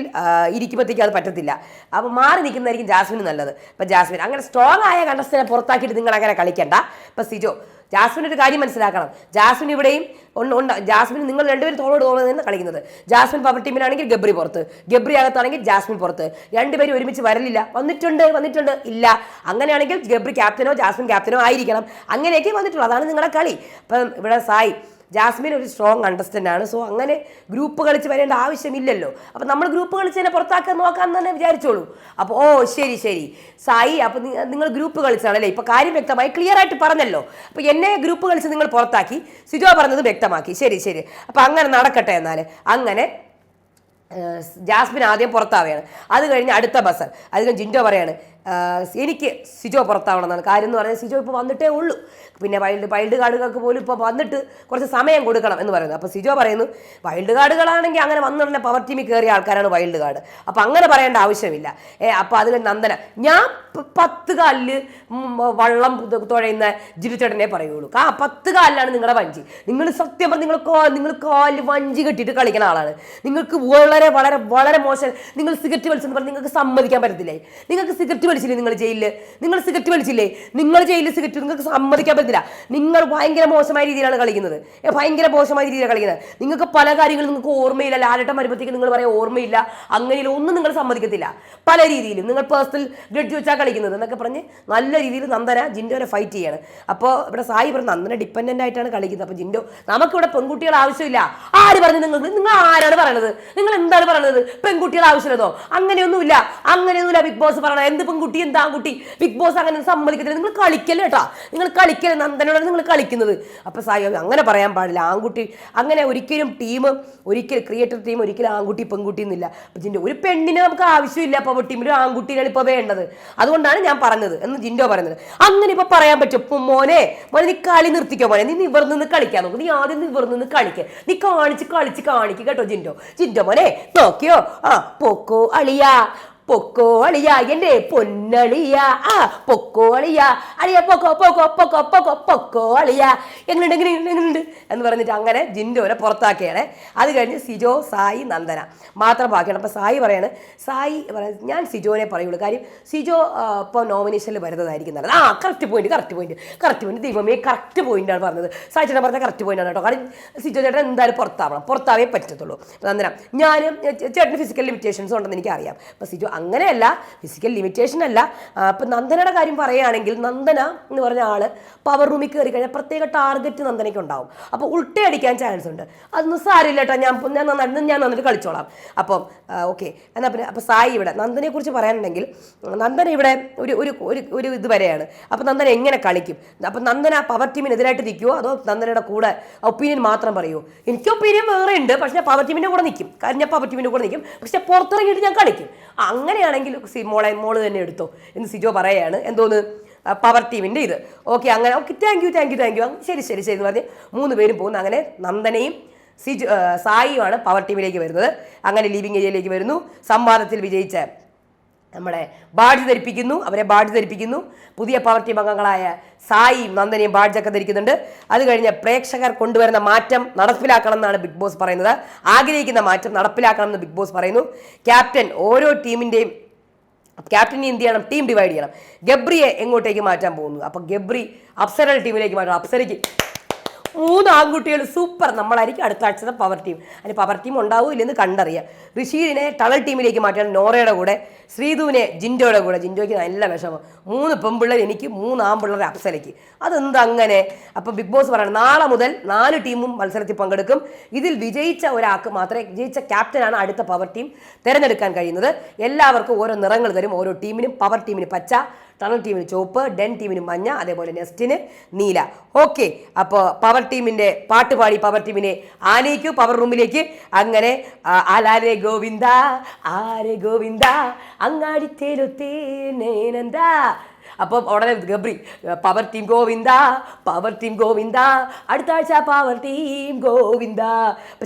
ഇരിക്കുമ്പോഴത്തേക്കും അത് പറ്റത്തില്ല. അപ്പോൾ മാറി നിൽക്കുന്നതായിരിക്കും ജാസ്മിന് നല്ലത്. അപ്പോൾ ജാസ്മിൻ അങ്ങനെ സ്ട്രോങ് ആയ കണ്ടസ്റ്റിനെ പുറത്താക്കിയിട്ട് നിങ്ങൾ അങ്ങനെ കളിക്കണ്ട. അപ്പോൾ സിജോ ജാസ്മിൻ ഒരു കാര്യം മനസ്സിലാക്കണം. ജാസ്മിൻ ഇവിടെയും ഉണ്ട് ജാസ്മിൻ നിങ്ങൾ രണ്ടുപേരും തോളോട് തോളോട് നിന്ന് കളിക്കുന്നത്. ജാസ്മിൻ പവർ ടീമിലാണെങ്കിൽ ഗബ്രി പുറത്ത്. ഗബ്രി അകത്താണെങ്കിൽ ജാസ്മിൻ പുറത്ത്. രണ്ടുപേരും ഒരുമിച്ച് വരലില്ല. വന്നിട്ടുണ്ട് വന്നിട്ടുണ്ട്. ഇല്ല. അങ്ങനെയാണെങ്കിൽ ഗബ്രി ക്യാപ്റ്റനോ ജാസ്മിൻ ക്യാപ്റ്റനോ ആയിരിക്കണം. അങ്ങനെയൊക്കെ വന്നിട്ടുള്ളൂ അതാണ് നിങ്ങളുടെ കളി. അപ്പം ഇവിടെ സായി ജാസ്മിൻ ഒരു സ്ട്രോങ് അണ്ടർസ്റ്റാൻഡ് ആണ്. സോ അങ്ങനെ ഗ്രൂപ്പ് കളിച്ച് വരേണ്ട ആവശ്യമില്ലല്ലോ. അപ്പം നമ്മൾ ഗ്രൂപ്പ് കളിച്ച് തന്നെ പുറത്താക്കാൻ നോക്കാമെന്ന് തന്നെ വിചാരിച്ചോളൂ. അപ്പോൾ ഓ ശരി ശരി. സായി അപ്പം നിങ്ങൾ ഗ്രൂപ്പ് കളിച്ചാണല്ലേ? ഇപ്പോൾ കാര്യം വ്യക്തമായി ക്ലിയർ ആയിട്ട് പറഞ്ഞല്ലോ. അപ്പോൾ എന്നെ ഗ്രൂപ്പ് കളിച്ച് നിങ്ങൾ പുറത്താക്കി. സിജോ പറഞ്ഞത് വ്യക്തമാക്കി. ശരി ശരി. അപ്പോൾ അങ്ങനെ നടക്കട്ടെ എന്നാൽ അങ്ങനെ ജാസ്മിൻ ആദ്യം പുറത്താവുകയാണ്. അത് കഴിഞ്ഞ് അടുത്ത ബസ്സർ അത് കഴിഞ്ഞ് ജിൻഡോ പറയാണ് എനിക്ക് സിജോ പുറത്താവണം എന്നാണ് കാര്യം എന്ന് പറഞ്ഞാൽ സിജോ ഇപ്പോൾ വന്നിട്ടേ ഉള്ളൂ. പിന്നെ വൈൽഡ് വൈൽഡ് കാർഡുകൾക്ക് പോലും ഇപ്പോൾ വന്നിട്ട് കുറച്ച് സമയം കൊടുക്കണം എന്ന് പറയുന്നത് അപ്പോൾ സിജോ പറയുന്നു വൈൽഡ് കാർഡുകളാണെങ്കിൽ അങ്ങനെ വന്നുടനെ പവർ ടീമിൽ കയറിയ ആൾക്കാരാണ് വൈൽഡ് കാർഡ്. അപ്പോൾ അങ്ങനെ പറയേണ്ട ആവശ്യമില്ല. ഏ അപ്പോൾ അതിൽ നന്ദന. ഞാൻ പത്ത് കാലിൽ വള്ളം തുഴയുന്ന ജിരുചേട്ടനെ പറയുള്ളൂ. ആ പത്ത് കാലിലാണ് നിങ്ങളുടെ വഞ്ചി. നിങ്ങൾ സത്യം പറഞ്ഞ് നിങ്ങൾ കോ നിങ്ങൾ കാലിൽ വഞ്ചി കെട്ടിയിട്ട് കളിക്കുന്ന ആളാണ്. നിങ്ങൾക്ക് വളരെ വളരെ വളരെ മോശം നിങ്ങൾ സിഗരറ്റ് വലിച്ചെന്ന് പറഞ്ഞ് നിങ്ങൾക്ക് സമ്മതിക്കാൻ പറ്റത്തില്ലേ? നിങ്ങൾക്ക് സിഗരറ്റ് വലിച്ചില്ലേ നിങ്ങൾ ജയിലിൽ നിങ്ങൾ സിഗരറ്റ് വലിച്ചില്ലേ? നിങ്ങൾ ജയിലിൽ സിഗരറ്റ് നിങ്ങൾക്ക് സമ്മതിക്കാൻ പറ്റില്ല നിങ്ങൾ ഭയങ്കര മോശമായ രീതിയിലാണ് കളിക്കുന്നത്. ഭയങ്കര മോശമായ രീതിയിലാണ് കളിക്കുന്നത്. നിങ്ങൾക്ക് പല കാര്യങ്ങളും നിങ്ങൾക്ക് ഓർമ്മയില്ല. ലാലട്ടം വരുമ്പോഴത്തേക്ക് നിങ്ങൾ പറയാം ഓർമ്മയില്ല. അങ്ങനെയുള്ള ഒന്നും നിങ്ങൾ സമ്മതിക്കത്തില്ല. പല രീതിയിലും നിങ്ങൾ പേഴ്സണൽ ഗ്രഡ്ജ് വെച്ചാൽ കളിക്കുന്നത് എന്നൊക്കെ പറഞ്ഞ് നല്ല രീതിയിൽ നന്ദന ജിൻഡോനെ ഫൈറ്റ് ചെയ്യാണ്. അപ്പോൾ ഇവിടെ സായി പറഞ്ഞു നന്ദന ഡിപ്പെൻഡന്റ് ആയിട്ടാണ് കളിക്കുന്നത്. അപ്പോൾ ജിൻഡോ നമുക്കിവിടെ പെൺകുട്ടികൾ ആവശ്യമില്ല. ആര് പറഞ്ഞു നിങ്ങൾക്ക്? നിങ്ങൾ ആരാണ് പറയണത്? നിങ്ങൾ എന്താണ് പറയണത്? പെൺകുട്ടികൾ ആവശ്യമില്ലതോ? അങ്ങനെയൊന്നുമില്ല. അങ്ങനെയൊന്നുമില്ല ബിഗ് ബോസ് പറയണത്. എന്ത് പെൺകുട്ടി എന്ത് ആൺകുട്ടി ബിഗ് ബോസ് അങ്ങനെ സമ്മതിക്കത്തില്ല. നിങ്ങൾ കളിക്കല്ലേ കേട്ടോ നിങ്ങൾ കളിക്കല്ലേ നന്ദനോടാണ് നിങ്ങൾ കളിക്കുന്നത്. അപ്പോൾ സായി അങ്ങനെ പറയാൻ പാടില്ല. ആൺകുട്ടി അങ്ങനെ ഒരിക്കലും ടീം ഒരിക്കലും ക്രിയേറ്റർ ടീം ഒരിക്കലും ആൺകുട്ടി പെൺകുട്ടി എന്നില്ല. അപ്പോൾ ജിൻഡോ ഒരു പെണ്ണിനെ നമുക്ക് ആവശ്യമില്ല അപ്പൊ ടീമിൽ ഒരു ഇപ്പോൾ വേണ്ടത്. അതുകൊണ്ടാണ് ഞാൻ പറഞ്ഞത് എന്ന് ജിൻഡോ പറയുന്നത്. അങ്ങനെ ഇപ്പോൾ പറയാൻ പറ്റും. ഇപ്പൊ മോനെ മോനെ നീ കളി നിർത്തിക്കോ മോനെ. നീ നിവർന്ന് നിന്ന് കളിക്കാൻ നോക്കും. നീ ആദ്യം നിവർന്ന് നിന്ന് കളിക്കുക നീ കാണിച്ച് കളിച്ച് കാണിക്കുക കേട്ടോ ജിൻഡോ. ജിൻഡോ മോനെ നോക്കിയോ? ആ പൊക്കോ അളിയാ. പൊക്കോ അളിയ എന്റെ പൊന്നളിയ. ആ പൊക്കോളിയാ. അളിയ പൊക്കോ പൊക്കോ പൊക്കോ പൊക്കോ പൊക്കോളിയാ. എങ്ങനെയുണ്ട് എങ്ങനെയുണ്ട് എങ്ങനെയുണ്ട് എന്ന് പറഞ്ഞിട്ട് അങ്ങനെ ജിൻഡോനെ പുറത്താക്കിയാണ്. അത് കഴിഞ്ഞ് സിജോ സായി നന്ദന. മാത്രം ബാക്കിയാണ്. അപ്പോൾ സായി പറയാണ് സായി പറയുന്നത് ഞാൻ സിജോനെ പറയുള്ളൂ. കാര്യം സിജോ ഇപ്പോൾ നോമിനേഷനിൽ വരുന്നതായിരിക്കും നല്ലത്. ആ correct point correct point correct point ദൈവമേ കറക്റ്റ് പോയിന്റാണ് പറഞ്ഞത്. സായി ചേട്ടൻ പറഞ്ഞ കറക്റ്റ് പോയിന്റാണ് കേട്ടോ. കാരണം സിജോ ചേട്ടൻ എന്തായാലും പുറത്താവണം. പുറത്താവേ പറ്റത്തുള്ളൂ. നന്ദന. ഞാൻ ചേട്ടന് ഫിസിക്കൽ ലിമിറ്റേഷൻസ് ഉണ്ടെന്ന് എനിക്കറിയാം. അപ്പോൾ സിജോ അങ്ങനെയല്ല ഫിസിക്കൽ ലിമിറ്റേഷൻ അല്ല. ഇപ്പം നന്ദനയുടെ കാര്യം പറയുകയാണെങ്കിൽ നന്ദന എന്ന് പറഞ്ഞ ആൾ പവർ റൂമിൽ കയറി കഴിഞ്ഞാൽ പ്രത്യേക ടാർഗറ്റ് നന്ദനയ്ക്ക് ഉണ്ടാവും. അപ്പോൾ ഉൾട്ടയടിക്കാൻ ചാൻസ് ഉണ്ട്. അതൊന്നും സാരില്ല കേട്ടോ. ഞാൻ ഞാൻ നന്നായിട്ട് ഞാൻ നന്നിട്ട് കളിച്ചോളാം. അപ്പം ഓക്കെ എന്നാൽ പിന്നെ അപ്പോൾ സായി ഇവിടെ നന്ദനെക്കുറിച്ച് പറയാനുണ്ടെങ്കിൽ നന്ദന ഇവിടെ ഒരു ഒരു ഒരു ഇത് വരെയാണ്. അപ്പോൾ നന്ദന എങ്ങനെ കളിക്കും? അപ്പം നന്ദന പവർ ടീമിനെതിരായിട്ട് നിൽക്കുമോ അതോ നന്ദനയുടെ കൂടെ ഒപ്പീനിയൻ മാത്രം പറയുമോ എനിക്ക് ഒപ്പീനിയൻ വേറെ ഉണ്ട്. പക്ഷേ ഞാൻ പവർ ടീമിന്റെ കൂടെ നിൽക്കും. കാരണം ഞാൻ പവർ ടീമിന്റെ കൂടെ നിൽക്കും. പക്ഷേ പുറത്തിറങ്ങിയിട്ട് ഞാൻ കളിക്കും. അങ്ങനെയാണെങ്കിൽ സി മോളെ മോൾ തന്നെ എടുത്തോ എന്ന് സിജോ പറയുകയാണ് എന്തോന്ന്? പവർ ടീമിന്റെ ഇത്. ഓക്കെ അങ്ങനെ okay thank you thank you thank you ശരി ശരി ശരി എന്ന് പറഞ്ഞ് മൂന്ന് പേരും പോകുന്നു. അങ്ങനെ നന്ദനയും സിജു സായിയുമാണ് പവർ ടീമിലേക്ക് വരുന്നത്. അങ്ങനെ ലിവിങ് ഏരിയയിലേക്ക് വരുന്നു. സംവാദത്തിൽ വിജയിച്ച നമ്മളെ ബാഡ്ജ് ധരിപ്പിക്കുന്നു അവരെ ബാഡ്ജ് ധരിപ്പിക്കുന്നു പുതിയ പവർ ടീം അംഗങ്ങളായ സായിയും നന്ദനയും ബാഡ്ജൊക്കെ ധരിക്കുന്നുണ്ട്. അത് കഴിഞ്ഞ് പ്രേക്ഷകർ കൊണ്ടുവരുന്ന മാറ്റം നടപ്പിലാക്കണം എന്നാണ് ബിഗ് ബോസ് പറയുന്നത്. ആഗ്രഹിക്കുന്ന മാറ്റം നടപ്പിലാക്കണം എന്ന് ബിഗ് ബോസ് പറയുന്നു. ക്യാപ്റ്റൻ ഓരോ ടീമിന്റെയും ക്യാപ്റ്റനെ എന്ത് ചെയ്യണം? ടീം ഡിവൈഡ് ചെയ്യണം. ഗബ്രിയെ എങ്ങോട്ടേക്ക് മാറ്റാൻ പോകുന്നു? അപ്പോൾ ഗബ്രി അപ്സരൽ ടീമിലേക്ക് മാറ്റണം. അപ്സരയ്ക്ക് മൂന്ന് ആൺകുട്ടികൾ സൂപ്പർ. നമ്മളായിരിക്കും അടുത്ത ആഴ്ചത്തെ പവർ ടീം അതിന് പവർ ടീം ഉണ്ടാവും ഇല്ലെന്ന് കണ്ടറിയാം. ഋഷീദിനെ ടണൽ ടീമിലേക്ക് മാറ്റിയാണ് നോറയുടെ കൂടെ ശ്രീധുവിനെ ജിൻഡോയുടെ കൂടെ. ജിൻഡോയ്ക്ക് നല്ല വിഷമം. മൂന്ന് പെൺപിള്ളേർ എനിക്ക് മൂന്ന് ആൺപിള്ളേർ അപ്സലയ്ക്ക് അതെന്താ അങ്ങനെ? അപ്പം ബിഗ് ബോസ് പറയണം നാളെ മുതൽ നാല് ടീമും മത്സരത്തിൽ പങ്കെടുക്കും. ഇതിൽ വിജയിച്ച ഒരാൾക്ക് മാത്രമേ വിജയിച്ച ക്യാപ്റ്റനാണ് അടുത്ത പവർ ടീം തിരഞ്ഞെടുക്കാൻ കഴിയുന്നത്. എല്ലാവർക്കും ഓരോ നിറങ്ങൾ തരും ഓരോ ടീമിനും പവർ ടീമിന് പച്ച ടണൽ ടീമിന് ചുവപ്പ് ഡെൻ ടീമിന് മഞ്ഞ അതേപോലെ നെസ്റ്റിന് നീല. ഓക്കെ അപ്പോൾ പവർ ടീമിന്റെ പാട്ട് പാടി പവർ ടീമിനെ ആനയിക്കൂ പവർ റൂമിലേക്ക്. അങ്ങനെ ആലാരെ ഗോവിന്ദ ആരെ ഗോവിന്ദ അങ്ങാടിത്തേരുത്തേനേനന്ദ അപ്പം ഉടനെ Gabri power team Govinda power team Govinda അടുത്ത ആഴ്ച പവർ ടീം ഗോവിന്ദ.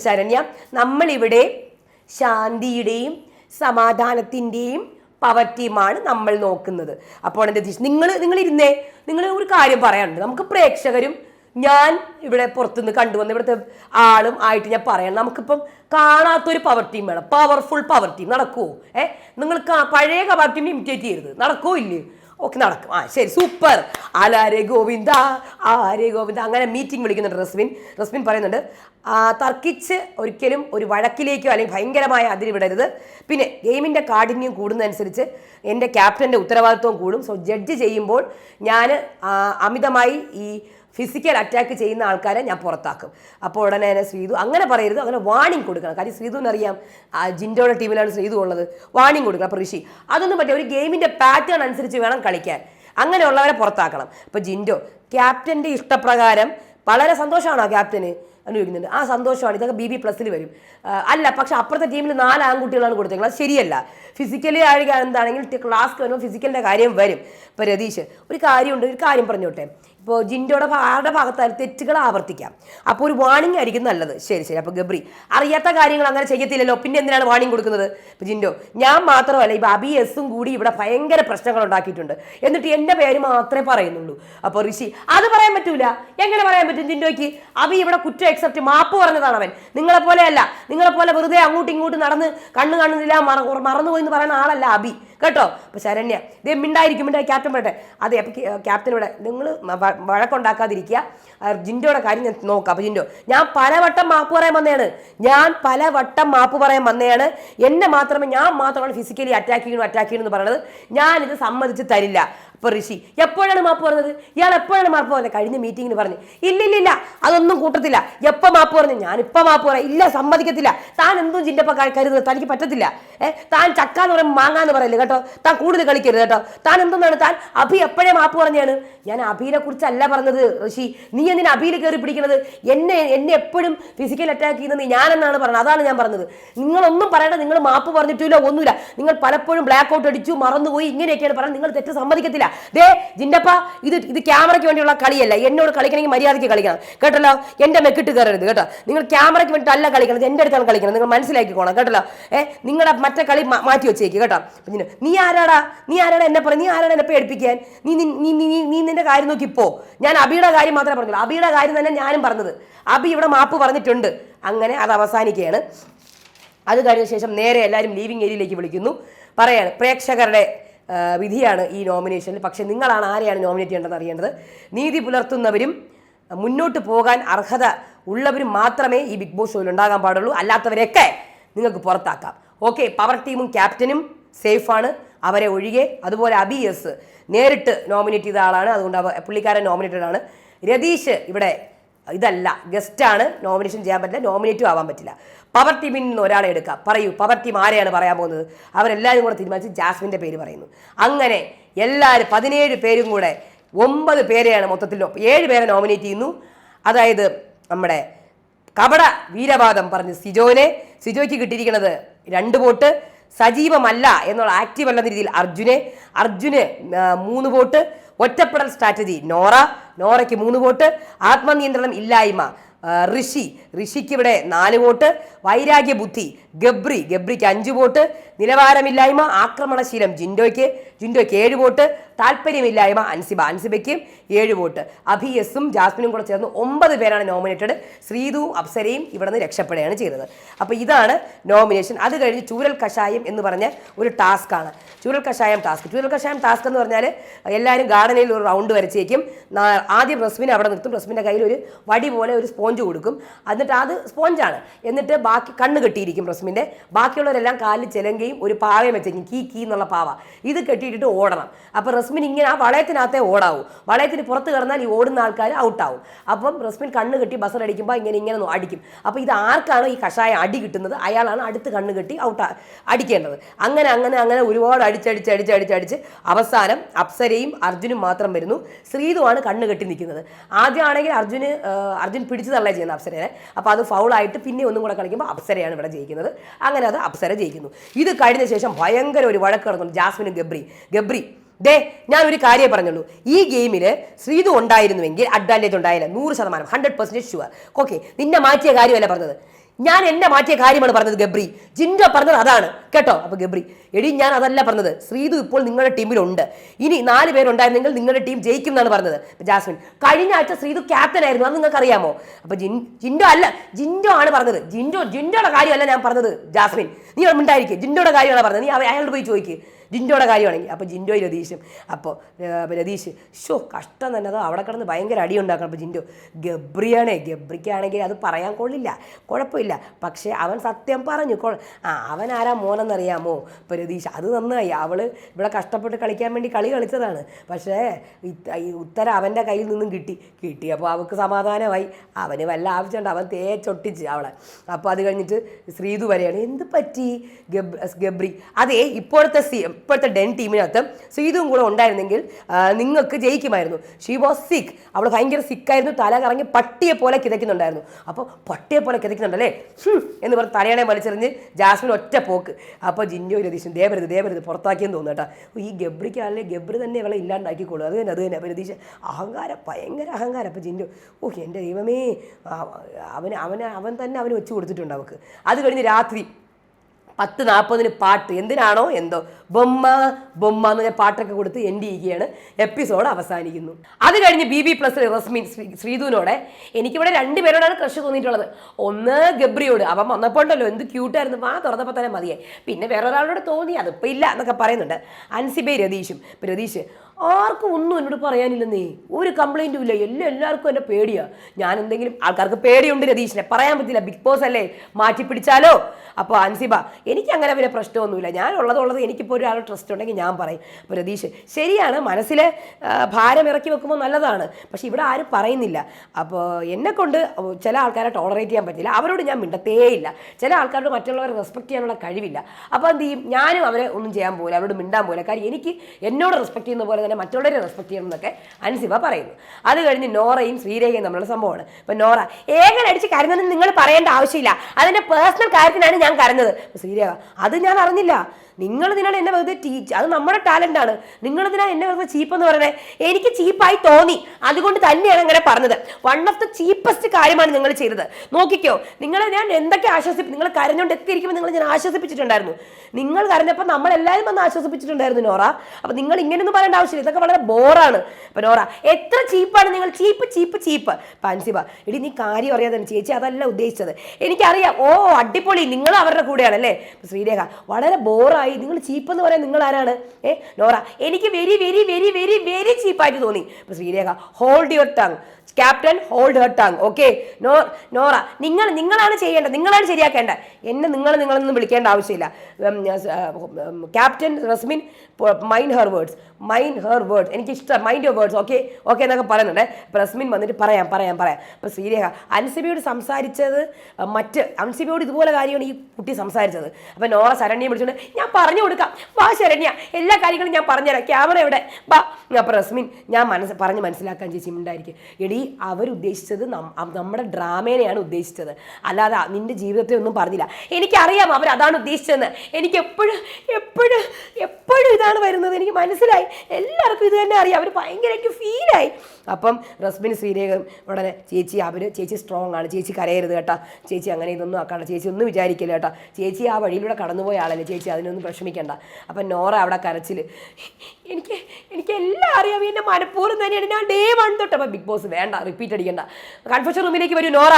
ശരണ്യ നമ്മളിവിടെ ശാന്തിയുടെയും സമാധാനത്തിന്റെയും പവർ ടീമാണ് നമ്മൾ നോക്കുന്നത്. അപ്പോൾ എന്റെ ദിശ നിങ്ങൾ നിങ്ങൾ ഇരുന്നേ നിങ്ങൾ ഒരു കാര്യം പറയാനുണ്ട്. നമുക്ക് പ്രേക്ഷകരും ഞാൻ ഇവിടെ പുറത്തുനിന്ന് കണ്ടുവന്ന ഇവിടുത്തെ ആളും ആയിട്ട് ഞാൻ പറയാം. നമുക്കിപ്പം കാണാത്തൊരു പവർ ടീം വേണം. പവർഫുൾ പവർ ടീം നടക്കുമോ ഏ? നിങ്ങൾ പഴയ പവർ ടീമിനെ ഇമിറ്റേറ്റ് ചെയ്യരുത്. നടക്കുമോ ഇല്ലേ? ഓക്കെ നടക്കും. ആ ശരി സൂപ്പർ. ആലാരെ ഗോവിന്ദ ആരെ ഗോവിന്ദ. അങ്ങനെ മീറ്റിംഗ് വിളിക്കുന്നുണ്ട് റസ്മിൻ. റസ്മിൻ പറയുന്നുണ്ട് തർക്കിച്ച് ഒരിക്കലും ഒരു വഴക്കിലേക്കോ അല്ലെങ്കിൽ ഭയങ്കരമായ അതിരി വിടരുത്. പിന്നെ ഗെയിമിന്റെ കാഠിന്യം കൂടുന്നതനുസരിച്ച് എന്റെ ക്യാപ്റ്റന്റെ ഉത്തരവാദിത്വം കൂടും. സോ ജഡ്ജ് ചെയ്യുമ്പോൾ ഞാൻ അമിതമായി ഈ ഫിസിക്കൽ അറ്റാക്ക് ചെയ്യുന്ന ആൾക്കാരെ ഞാൻ പുറത്താക്കും. അപ്പോൾ ഉടനെ തന്നെ ശ്രീതു അങ്ങനെ പറയരുത് അങ്ങനെ വാണിംഗ് കൊടുക്കണം. കാര്യം ശ്രീതുവിനറിയാം ജിൻഡോയുടെ ടീമിലാണ് ശ്രീതു ഉള്ളത്. വാണിംഗ് കൊടുക്കണം. അപ്പോൾ ഋഷി അതൊന്നും പറ്റിയ ഒരു ഗെയിമിന്റെ പാറ്റേൺ അനുസരിച്ച് വേണം കളിക്കാൻ. അങ്ങനെയുള്ളവരെ പുറത്താക്കണം. അപ്പോൾ ജിൻഡോ ക്യാപ്റ്റന്റെ ഇഷ്ടപ്രകാരം വളരെ സന്തോഷമാണോ ആ ക്യാപ്റ്റന് അനുഭവിക്കുന്നുണ്ട്. ആ സന്തോഷമാണ്. ഇതൊക്കെ ബി ബി പ്ലസ്സിൽ വരും. അല്ല പക്ഷെ അപ്പുറത്തെ ടീമിൽ നാല് ആൺകുട്ടികളാണ് കൊടുത്തേക്കുന്നത്. അത് ശരിയല്ല. ഫിസിക്കലി ആഴുക എന്താണെങ്കിൽ ക്ലാസ് വരുമ്പോൾ ഫിസിക്കലിന്റെ കാര്യം വരും. ഇപ്പോൾ രതീഷ് ഒരു കാര്യമുണ്ട്. ഒരു കാര്യം പറഞ്ഞോട്ടെ. ഇപ്പോൾ ജിൻഡോയുടെ ഭാ- ആരുടെ ഭാഗത്തായാലും തെറ്റുകൾ ആവർത്തിക്കാം. അപ്പോൾ ഒരു വാണിംഗ് ആയിരിക്കും നല്ലത്. ശരി ശരി. അപ്പോൾ ഗബ്രി അറിയാത്ത കാര്യങ്ങൾ അങ്ങനെ ചെയ്യത്തില്ലല്ലോ. പിന്നെ എന്തിനാണ് വാണിംഗ് കൊടുക്കുന്നത്? ഇപ്പോൾ ജിൻഡോ ഞാൻ മാത്രമല്ല ഇപ്പോൾ അബി എസും കൂടി ഇവിടെ ഭയങ്കര പ്രശ്നങ്ങൾ ഉണ്ടാക്കിയിട്ടുണ്ട്. എന്നിട്ട് എന്റെ പേര് മാത്രമേ പറയുന്നുള്ളൂ. അപ്പോൾ ഋഷി അത് പറയാൻ പറ്റൂല. എങ്ങനെ പറയാൻ പറ്റും ജിൻഡോയ്ക്ക്? അബി ഇവിടെ കുറ്റം എക്സെപ്റ്റ് മാപ്പ് പറഞ്ഞതാണ് അവൻ. നിങ്ങളെ പോലെയല്ല നിങ്ങളെ പോലെ വെറുതെ അങ്ങോട്ടും ഇങ്ങോട്ടും നടന്ന് കണ്ണ് കാണുന്നില്ല മറ മറന്നുപോയി എന്ന് പറയുന്ന ആളല്ല അബി. കേട്ടോ? അപ്പോൾ ശരണ്യ ഇതേ മിണ്ടായിരിക്കും മിണ്ടായി. ക്യാപ്റ്റൻ പറയട്ടെ. അതെ അപ്പോൾ ഇവിടെ നിങ്ങൾ വഴക്കുണ്ടാക്കാതിരിക്കുക. ജിൻഡോയുടെ കാര്യം ഞാൻ നോക്കാം. അപ്പോൾ ജിൻഡോ ഞാൻ പലവട്ടം മാപ്പ് പറയാൻ വന്നതാണ്. ഞാൻ പലവട്ടം മാപ്പ് പറയാൻ വന്നതാണ്. എന്നെ മാത്രമേ ഞാൻ മാത്രമാണ് ഫിസിക്കലി അറ്റാക്ക് ചെയ്യണം അറ്റാക്ക് ചെയ്യണം എന്ന് പറയുന്നത് ഇത് സമ്മതിച്ച് തരില്ല. അപ്പോൾ ഋഷി എപ്പോഴാണ് മാപ്പ് പറഞ്ഞത്? ഇയാൾ എപ്പോഴാണ് മാപ്പ് പറഞ്ഞത്? കഴിഞ്ഞ മീറ്റിങ്ങിന് പറഞ്ഞു. ഇല്ല ഇല്ല ഇല്ല അതൊന്നും കൂട്ടത്തില്ല. എപ്പോൾ മാപ്പ് പറഞ്ഞു? ഞാനിപ്പോൾ മാപ്പ് പറയാം. ഇല്ല സമ്മതിക്കത്തില്ല. താൻ എന്തും ചിന്തപ്പ കരുതുന്നത് തനിക്ക് പറ്റത്തില്ല. ഏ താൻ ചക്ക എന്ന് പറയുമ്പോൾ മാങ്ങ എന്ന് പറയല്ലേ കേട്ടോ? താൻ കൂടുതൽ കളിക്കരുത് കേട്ടോ. താൻ എന്തെന്നാണ്? താൻ അഭി എപ്പോഴേ മാപ്പ് പറഞ്ഞാണ്? ഞാൻ അഭിയെ കുറിച്ചല്ല പറഞ്ഞത് ഋഷി. നീ എന്തിനാ അഭിയിൽ കയറി പിടിക്കുന്നത് എന്നെ എന്നെ എപ്പോഴും ഫിസിക്കൽ അറ്റാക്ക് ചെയ്യുന്നത് ഞാനെന്നാണ് പറഞ്ഞത്. അതാണ് ഞാൻ പറഞ്ഞത്. നിങ്ങളൊന്നും പറയണ്ട നിങ്ങൾ മാപ്പ് പറഞ്ഞിട്ടില്ല ഒന്നുമില്ല. നിങ്ങൾ പലപ്പോഴും ബ്ലാക്ക് ഔട്ട് അടിച്ചു മറന്നുപോയി ഇങ്ങനെയൊക്കെയാണ് പറയുന്നത് നിങ്ങൾ തെറ്റ് സമ്മതിക്കത്തില്ല. ദേ ജിൻഡപ്പ ഇത് ഇത് ക്യാമറയ്ക്ക് വേണ്ടിയുള്ള കളിയല്ല. എന്നോട് കളിക്കണമെങ്കിൽ മര്യാദയ്ക്ക് കളിക്കണം. കേട്ടല്ലോ? എന്റെ മെക്കിട്ട് കയറരുത് കേട്ടോ. നിങ്ങൾ ക്യാമറയ്ക്ക് വേണ്ടിയിട്ട് അല്ല കളിക്കണം എന്റെ അടുത്താണ് കളിക്കണം നിങ്ങൾ മനസ്സിലാക്കി മനസ്സിലാക്കിക്കോണം കേട്ടല്ലോ? ഏ നിങ്ങളുടെ മറ്റേ കളി മാറ്റി വെച്ചേക്ക് കേട്ടോ? പിന്നെ നീ ആരാടാ? നീ ആരാടാ എന്നെ പറയും നീ ആരാടാ എന്നെ പേടിപ്പിക്കാൻ നീ നീ നീ നിന്റെ കാര്യം നോക്കി പോ. ഞാൻ അബിയുടെ കാര്യം മാത്രമേ പറഞ്ഞുള്ളൂ. അബിയുടെ കാര്യം തന്നെ ഞാനും പറഞ്ഞത്. അബി ഇവിടെ മാപ്പ് പറഞ്ഞിട്ടുണ്ട്. അങ്ങനെ അത് അവസാനിക്കുകയാണ്. അത് കഴിഞ്ഞ ശേഷം നേരെ എല്ലാവരും ലീവിംഗ് ഏരിയയിലേക്ക് വിളിക്കുന്നു. പറയാണ് പ്രേക്ഷകരുടെ വിധിയാണ് ഈ നോമിനേഷനിൽ പക്ഷെ നിങ്ങളാണ് ആരെയാണ് നോമിനേറ്റ് ചെയ്യേണ്ടതെന്ന് അറിയേണ്ടത്? നീതി പുലർത്തുന്നവരും മുന്നോട്ട് പോകാൻ അർഹത ഉള്ളവരും മാത്രമേ ഈ ബിഗ് ബോസ് ഷോയിൽ ഉണ്ടാകാൻ പാടുള്ളൂ. അല്ലാത്തവരെയൊക്കെ നിങ്ങൾക്ക് പുറത്താക്കാം. ഓക്കെ പവർ ടീമും ക്യാപ്റ്റനും സേഫാണ് അവരെ ഒഴികെ. അതുപോലെ അബി എസ് നേരിട്ട് നോമിനേറ്റ് ചെയ്ത ആളാണ്. അതുകൊണ്ട് പുള്ളിക്കാരൻ നോമിനേറ്റഡ് ആണ്. രതീഷ് ഇവിടെ ഇതല്ല. ഗസ്റ്റാണ് നോമിനേഷൻ ചെയ്യാൻ പറ്റില്ല. നോമിനേറ്റും ആവാൻ പറ്റില്ല. പവർ ടീമിൽ നിന്ന് ഒരാളെ എടുക്കാം. പറയൂ പവർ ടീം ആരെയാണ് പറയാൻ പോകുന്നത്? അവരെല്ലാവരും കൂടെ തീരുമാനിച്ച് ജാസ്മിന്റെ പേര് പറയുന്നു. അങ്ങനെ എല്ലാവരും പതിനേഴ് പേരും കൂടെ ഒമ്പത് പേരെയാണ് മൊത്തത്തിൽ ഏഴ് പേരെ നോമിനേറ്റ് ചെയ്യുന്നു. അതായത് നമ്മുടെ കപട വീരവാദം പറഞ്ഞ് സിജോനെ. സിജോയ്ക്ക് കിട്ടിയിരിക്കുന്നത് രണ്ട് വോട്ട്. സജീവമല്ല എന്നുള്ള ആക്റ്റീവ് അല്ലെന്ന രീതിയിൽ അർജുനെ അർജുന് മൂന്ന് വോട്ട് ഒറ്റപ്പെടൽ സ്ട്രാറ്റജി നോറ നോറയ്ക്ക് മൂന്ന് വോട്ട് ആത്മനിയന്ത്രണം ഇല്ലായ്മ ഋഷി ഋഷിക്ക് ഇവിടെ നാല് വോട്ട് വൈരാഗ്യ ബുദ്ധി ഗബ്രി ഗബ്രിക്ക് അഞ്ച് വോട്ട് നിലവാരമില്ലായ്മ ആക്രമണശീലം ജിൻഡോയ്ക്ക് ജിൻഡോയ്ക്ക് ഏഴ് വോട്ട് താല്പര്യമില്ലായ്മ അൻസിബ. അൻസിബയ്ക്ക് ഏഴ് വോട്ട്. അഭി എസും ജാസ്മിനും കൂടെ ചേർന്ന് ഒമ്പത് പേരാണ് നോമിനേറ്റഡ് ശ്രീതു അപ്സരയും ഇവിടെ നിന്ന് രക്ഷപ്പെടുകയാണ് ചെയ്തത്. അപ്പോൾ ഇതാണ് നോമിനേഷൻ അത് കഴിഞ്ഞ് ചൂരൽ കഷായം എന്ന് പറഞ്ഞ ഒരു ടാസ്ക്കാണ് ചൂരൽ കഷായം ടാസ്ക് ചൂരൽ കഷായം ടാസ്ക് എന്ന് പറഞ്ഞാൽ എല്ലാവരും ഗാർഡനിൽ ഒരു റൗണ്ട് വരച്ചേക്കും. ആദ്യം റസ്മിനെ അവിടെ നിർത്തും. റസ്മിന്റെ കയ്യിൽ ഒരു വടി പോലെ ഒരു സ്പോഞ്ച് കൊടുക്കും. എന്നിട്ട് അത് സ്പോഞ്ചാണ് എന്നിട്ട് ബാക്കി കണ്ണ് കെട്ടിയിരിക്കും റസ്മിന്റെ ബാക്കിയുള്ളവരെല്ലാം കാലിൽ ചിലങ്കയും ഒരു പാവയും വെച്ചേക്കും. കീ കീ എന്നുള്ള പാവ. ഇത് കെട്ടിയിട്ടിട്ട് ഓടണം. അപ്പോൾ റസ്മിൻ ഇങ്ങനെ ആ വളയത്തിനകത്തേ ഓടാവും. വളയത്തിന് പുറത്ത് കിടന്നാൽ ഈ ഓടുന്ന ആൾക്കാർ ഔട്ടാവും. അപ്പം റസ്മിൻ കണ്ണ് കെട്ടി ബസർ അടിക്കുമ്പോൾ ഇങ്ങനെ ഇങ്ങനെ അടിക്കും. അപ്പോൾ ഇത് ആർക്കാണോ ഈ കഷായം അടി കിട്ടുന്നത്? അയാളാണ് അടുത്ത് കണ്ണ് കെട്ടി ഔട്ട് അടിക്കേണ്ടത്. അങ്ങനെ അങ്ങനെ അങ്ങനെ ഒരുപാട് അടിച്ചടിച്ച് അടിച്ച് അടിച്ച് അവസാനം അപ്സരയും അർജുനും മാത്രം വരുന്നു. ശ്രീതുവാണ് കണ്ണ് കെട്ടി നിൽക്കുന്നത്. ആദ്യമാണെങ്കിൽ അർജുന് അർജുൻ പിടിച്ചു തള്ളേ ചെയ്യുന്ന അപ്സരനെ? അപ്പോൾ അത് ഫൗളായിട്ട് പിന്നെ ഒന്നും കൂടെ കളിക്കുമ്പോൾ അപ്സരയാണ് ഇവിടെ ജയിക്കുന്നത്. അങ്ങനെ അത് അപ്സര ജയിക്കുന്നു. ഇത് കഴിഞ്ഞ ശേഷം ഭയങ്കര ഒരു വഴക്ക് നടക്കുന്നു ജാസ്മിനും ഗബ്രി ഗബ്രി ദേ ഞാൻ ഒരു കാര്യം പറഞ്ഞുള്ളൂ. ഈ ഗെയിമിൽ ശ്രീതു ഉണ്ടായിരുന്നുവെങ്കിൽ അഡ്വാന്റേജ് ഉണ്ടായില്ല. നൂറ് ശതമാനം ഹൺഡ്രഡ് പെർസെന്റേജ് ഷുവർ ഓക്കെ നിന്നെ മാറ്റിയ കാര്യമല്ല പറഞ്ഞത്? ഞാൻ എന്നെ മാറ്റിയ കാര്യമാണ് പറഞ്ഞത് ഗബ്രി. ജിൻഡോ പറഞ്ഞത് അതാണ് കേട്ടോ? അപ്പോൾ ഗബ്രി എടി ഞാൻ അതല്ല പറഞ്ഞത്. ശ്രീതു ഇപ്പോൾ നിങ്ങളുടെ ടീമിലുണ്ട്. ഇനി നാല് പേരുണ്ടായിരുന്നെങ്കിൽ നിങ്ങളുടെ ടീം ജയിക്കും എന്നാണ് പറഞ്ഞത് ജാസ്മിൻ കഴിഞ്ഞ ആഴ്ച ശ്രീതു ക്യാപ്റ്റൻ ആയിരുന്നു അത് നിങ്ങൾക്ക് അറിയാമോ അപ്പോൾ ജിൻ ജിൻഡോ അല്ല ജിൻഡോ ആണ് പറഞ്ഞത്. ജിൻഡോ ജിൻഡോയുടെ കാര്യമല്ല ഞാൻ പറഞ്ഞത് ജാസ്മിൻ. നീ ഉണ്ടായിരിക്കും ജിൻഡോയുടെ കാര്യമാണ് പറഞ്ഞത്. നീ അയാളോട് പോയി ചോദിക്കുക ജിൻഡോയുടെ കാര്യമാണെങ്കിൽ. അപ്പോൾ ജിൻഡോയും രതീഷും അപ്പോൾ രതീഷ് ഷോ കഷ്ടം തന്നെ. അത് അവിടെ കിടന്ന് ഭയങ്കര അടി ഉണ്ടാക്കണം. അപ്പോൾ ജിൻഡോ ഗബ്രിയാണ് ഗബ്രിക്കാണെങ്കിൽ അത് പറയാൻ കൊള്ളില്ല. കുഴപ്പമില്ല. പക്ഷേ അവൻ സത്യം പറഞ്ഞു. കൊ ആ അവൻ ആരാ മോനെന്നറിയാമോ? ഇപ്പോൾ രതീഷ് അത് നന്നായി. അവൾ ഇവിടെ കഷ്ടപ്പെട്ട് കളിക്കാൻ വേണ്ടി കളി കളിച്ചതാണ്. പക്ഷേ ഉത്തരം അവന്റെ കയ്യിൽ നിന്നും കിട്ടി. കിട്ടി. അപ്പോൾ അവൾക്ക് സമാധാനമായി. അവന് വല്ല ആവശ്യമുണ്ട് അവൻ തേച്ചൊട്ടിച്ച് അവളെ. അപ്പോൾ അത് കഴിഞ്ഞിട്ട് ശ്രീതു വരെയാണ്. എന്ത് പറ്റി ഗബ് ഗബ്രി? അതേ ഇപ്പോഴത്തെ സി ഇപ്പോഴത്തെ ഡെൻ ടീമിനകത്ത് സീതുവും കൂടെ ഉണ്ടായിരുന്നെങ്കിൽ നിങ്ങൾക്ക് ജയിക്കുമായിരുന്നു. ഷീ വാസ് സിക്ക് അവൾ ഭയങ്കര സിക്കായിരുന്നു തല കറങ്ങി പട്ടിയെ പോലെ കിതയ്ക്കുന്നുണ്ടായിരുന്നു. അപ്പോൾ പട്ടിയെ പോലെ കിതയ്ക്കുന്നുണ്ടല്ലേ? എന്ന് പറഞ്ഞ് തലയാണെ വലിച്ചെറിഞ്ഞ് ജാസ്മിൻ ഒറ്റ പോക്ക്. അപ്പോൾ ജിന്നോ രതീശൻ? ദേവരുത് ദേവരുത് പുറത്താക്കിയെന്ന് തോന്നുന്നു കേട്ടോ. ഈ ഗബ്രിക്കാണല്ലേ ഗബ്രി തന്നെ അവളെ ഇല്ലാണ്ടാക്കിക്കോളൂ അത് തന്നെ അത് തന്നെ. അപ്പോൾ രതീശൻ അഹങ്കാരം ഭയങ്കര അഹങ്കാരം. അപ്പോൾ ജിന്നു ഓ എന്റെ ദൈവമേ അവൻ അവന് അവൻ തന്നെ അവന് വെച്ച് കൊടുത്തിട്ടുണ്ട് അവൾക്ക് അത് കഴിഞ്ഞ് രാത്രി പത്ത് നാൽപ്പതിന് പാട്ട് എന്തിനാണോ എന്തോ. ബൊമ്മ ബൊമ്മ എന്ന് പറഞ്ഞ പാട്ടൊക്കെ കൊടുത്ത് എൻഡ് ചെയ്യുകയാണ് എപ്പിസോഡ് അവസാനിക്കുന്നു. അത് കഴിഞ്ഞ് ബി ബി പ്ലസ് റസ്മിൻ ശ്രീ- ശ്രീധുവിനോടെ എനിക്കിവിടെ രണ്ട് പേരോടാണ് ക്രഷ് തോന്നിയിട്ടുള്ളത്. ഒന്ന് ഗബ്രിയോട്. അവൻ വന്നപ്പോൾ ഉണ്ടല്ലോ എന്ത് ക്യൂട്ടായിരുന്നു. വാ തുറന്നപ്പോൾ തന്നെ മതിയായി. പിന്നെ വേറെ ഒരാളോട് തോന്നി. അതിപ്പോൾ ഇല്ല എന്നൊക്കെ പറയുന്നുണ്ട്. അൻസിബൈ രതീഷും രതീഷ് ആർക്കും ഒന്നും എന്നോട് പറയാനില്ലെന്നേ. ഒരു കംപ്ലൈന്റും ഇല്ല. എല്ലാം എല്ലാവർക്കും എന്നെ പേടിയാ. ഞാൻ എന്തെങ്കിലും ആൾക്കാർക്ക് പേടിയുണ്ട് രതീഷിനെ പറയാൻ പറ്റില്ല. ബിഗ് ബോസ് അല്ലേ? മാറ്റി പിടിച്ചാലോ? അപ്പോൾ അൻസിബ എനിക്ക് അങ്ങനെ വലിയ പ്രശ്നമൊന്നുമില്ല. ഞാൻ ഉള്ളതുള്ളത് എനിക്കിപ്പോൾ ഒരാൾ ട്രസ്റ്റ് ഉണ്ടെങ്കിൽ ഞാൻ പറയും. അപ്പോൾ രതീഷ് ശരിയാണ്. മനസ്സിലെ ഭാരം ഇറക്കി വെക്കുമ്പോൾ നല്ലതാണ്. പക്ഷേ ഇവിടെ ആരും പറയുന്നില്ല. അപ്പോൾ എന്നെക്കൊണ്ട് ചില ആൾക്കാരെ ടോളറേറ്റ് ചെയ്യാൻ പറ്റില്ല. അവരോട് ഞാൻ മിണ്ടത്തേയില്ല. ചില ആൾക്കാരോട് മറ്റുള്ളവരെ റെസ്പെക്ട് ചെയ്യാനുള്ള കഴിവില്ല. അപ്പോൾ എന്ത് ചെയ്യും? ഞാനും അവരെ ഒന്നും ചെയ്യാൻ പോകില്ല അവരോട് മിണ്ടാൻ പോകില്ല കാര്യം എനിക്ക് എന്നോട് റെസ്പെക്ട് ചെയ്യുന്ന പോലെ തന്നെ മറ്റുള്ളവരെ റെസ്പെക്ട് ചെയ്യണം എന്നൊക്കെ അൻസിബ പറയുന്നു. അത് കഴിഞ്ഞ് നോറയും ശ്രീരേഖയും തമ്മിലുള്ള സംഭവമാണ്. ഇപ്പം നോറ ഏങ്ങനെ അടിച്ച് കരഞ്ഞതെന്ന് നിങ്ങൾ പറയേണ്ട ആവശ്യമില്ല. അതിന്റെ പേഴ്സണൽ കാര്യത്തിനാണ് ഞാൻ കരഞ്ഞത്. അപ്പൊ ശ്രീരേഖ അത് ഞാൻ അറിഞ്ഞില്ല. നിങ്ങൾ ഇതിനാണ് എന്നെ വെറുതെ ടീച്ച് അത് നമ്മുടെ ടാലന്റ് ആണ്. നിങ്ങൾ ഇതിനാണ് എന്നെ വെറുതെ ചീപ്പ് എന്ന് പറയണേ എനിക്ക് ചീപ്പായി തോന്നി. അതുകൊണ്ട് തന്നെയാണ് അങ്ങനെ പറഞ്ഞത്. വൺ ഓഫ് ദ ചീപ്പസ്റ്റ് കാര്യമാണ് നിങ്ങൾ ചെയ്തത്. നോക്കിക്കോ നിങ്ങളെ ഞാൻ എന്തൊക്കെ ആശ്വസിപ്പി നിങ്ങൾ കരഞ്ഞുകൊണ്ട് എത്തിയിരിക്കുമ്പോൾ നിങ്ങൾ ഞാൻ ആശ്വസിപ്പിച്ചിട്ടുണ്ടായിരുന്നു. നിങ്ങൾ കരഞ്ഞപ്പോൾ നമ്മളെല്ലാവരും വന്ന് ആശ്വസിപ്പിച്ചിട്ടുണ്ടായിരുന്നു നോറ. അപ്പോൾ നിങ്ങൾ ഇങ്ങനെയൊന്നും പറയേണ്ട ആവശ്യമില്ല ഇതൊക്കെ വളരെ ബോറാണ്. പനോറ നോറ എത്ര ചീപ്പാണ് നിങ്ങൾ? ചീപ്പ് ചീപ്പ് ചീപ്പ്. പാൻസിബ ഇടി നീ കാര്യം അറിയാതെ ചേച്ചി അതല്ല ഉദ്ദേശിച്ചത്. എനിക്കറിയാം. ഓ അടിപൊളി. നിങ്ങൾ അവരുടെ കൂടെയാണ് അല്ലേ ശ്രീരേഖ വളരെ ബോറായി. നിങ്ങൾ ചീപ്പ് എന്ന് പറയാൻ നിങ്ങൾ ആരാണ്? ഏ നോറ എനിക്ക് very very very very very ചീപ്പായിട്ട് തോന്നി. Sreerekha hold your tongue. Captain hold her tongue okay? No Nora നിങ്ങൾ നിങ്ങളാണ് ചെയ്യേണ്ടത് നിങ്ങളാണ് ശരിയാക്കേണ്ടത്. എന്നെ നിങ്ങൾ നിങ്ങളൊന്നും വിളിക്കേണ്ട ആവശ്യമില്ല. Captain Resmin mind her words mind her words എനിക്ക് ഇഷ്ടം mind your words okay? Okay എന്നൊക്കെ പറയുന്നുണ്ട്. അപ്പോൾ റസ്മിൻ വന്നിട്ട് പറയാം പറയാം പറയാം. അപ്പോൾ ശ്രീരേഖ അൻസിബിയോട് സംസാരിച്ചത് മറ്റ് അൻസിബിയോട് ഇതുപോലെ കാര്യമാണ് ഈ കുട്ടി സംസാരിച്ചത്. അപ്പോൾ നോറ ശരണ്യെ വിളിച്ചുകൊണ്ട് ഞാൻ പറഞ്ഞു കൊടുക്കാം. വാ ശരണ്യ എല്ലാ കാര്യങ്ങളും ഞാൻ പറഞ്ഞുതരാം. ക്യാമറ എവിടെ വാ. അപ്പോൾ റസ്മിൻ ഞാൻ മനസ്സ് പറഞ്ഞ് മനസ്സിലാക്കാൻ ചേച്ചി ഉണ്ടായിരിക്കും എടി അവരുദ്ദേശിച്ചത് നമ്മുടെ ഡ്രാമേനെയാണ് ഉദ്ദേശിച്ചത്. അല്ലാതെ നിന്റെ ജീവിതത്തെ ഒന്നും പറഞ്ഞില്ല. എനിക്കറിയാം അവർ അതാണ് ഉദ്ദേശിച്ചതെന്ന്. എനിക്ക് എപ്പോഴും എപ്പോഴും എപ്പോഴും ഇതാണ് വരുന്നത്. എനിക്ക് മനസ്സിലായി. എല്ലാവർക്കും ഇത് തന്നെ അറിയാം. അവർ ഭയങ്കര എനിക്ക് ഫീലായി അപ്പം റസ്മിൻ ശ്രീരേഖ ഉടനെ ചേച്ചി അവർ ചേച്ചി സ്ട്രോങ് ആണ്. ചേച്ചി കരയരുത് കേട്ടോ. ചേച്ചി അങ്ങനെ ഇതൊന്നും ആക്കണ്ട. ചേച്ചി ഒന്നും വിചാരിക്കില്ല കേട്ടോ. ചേച്ചി ആ വഴിയിലൂടെ കടന്നുപോയ ആളല്ലേ. ചേച്ചി അതിനൊന്നും വിഷമിക്കണ്ട. അപ്പം നോറ അവിടെ കരച്ചിൽ എനിക്ക് എനിക്ക് എല്ലാം അറിയാം. എന്റെ മനഃപൂർവം തന്നെയാണ്. ഞാൻ ഡേ വൺ തൊട്ട് അപ്പം ബിഗ് ബോസ് വേണ്ട. റിപ്പീറ്റ് അടിക്കണ്ട. കൺഫ്യൂഷൻ റൂമിലേക്ക് വരും നോറ.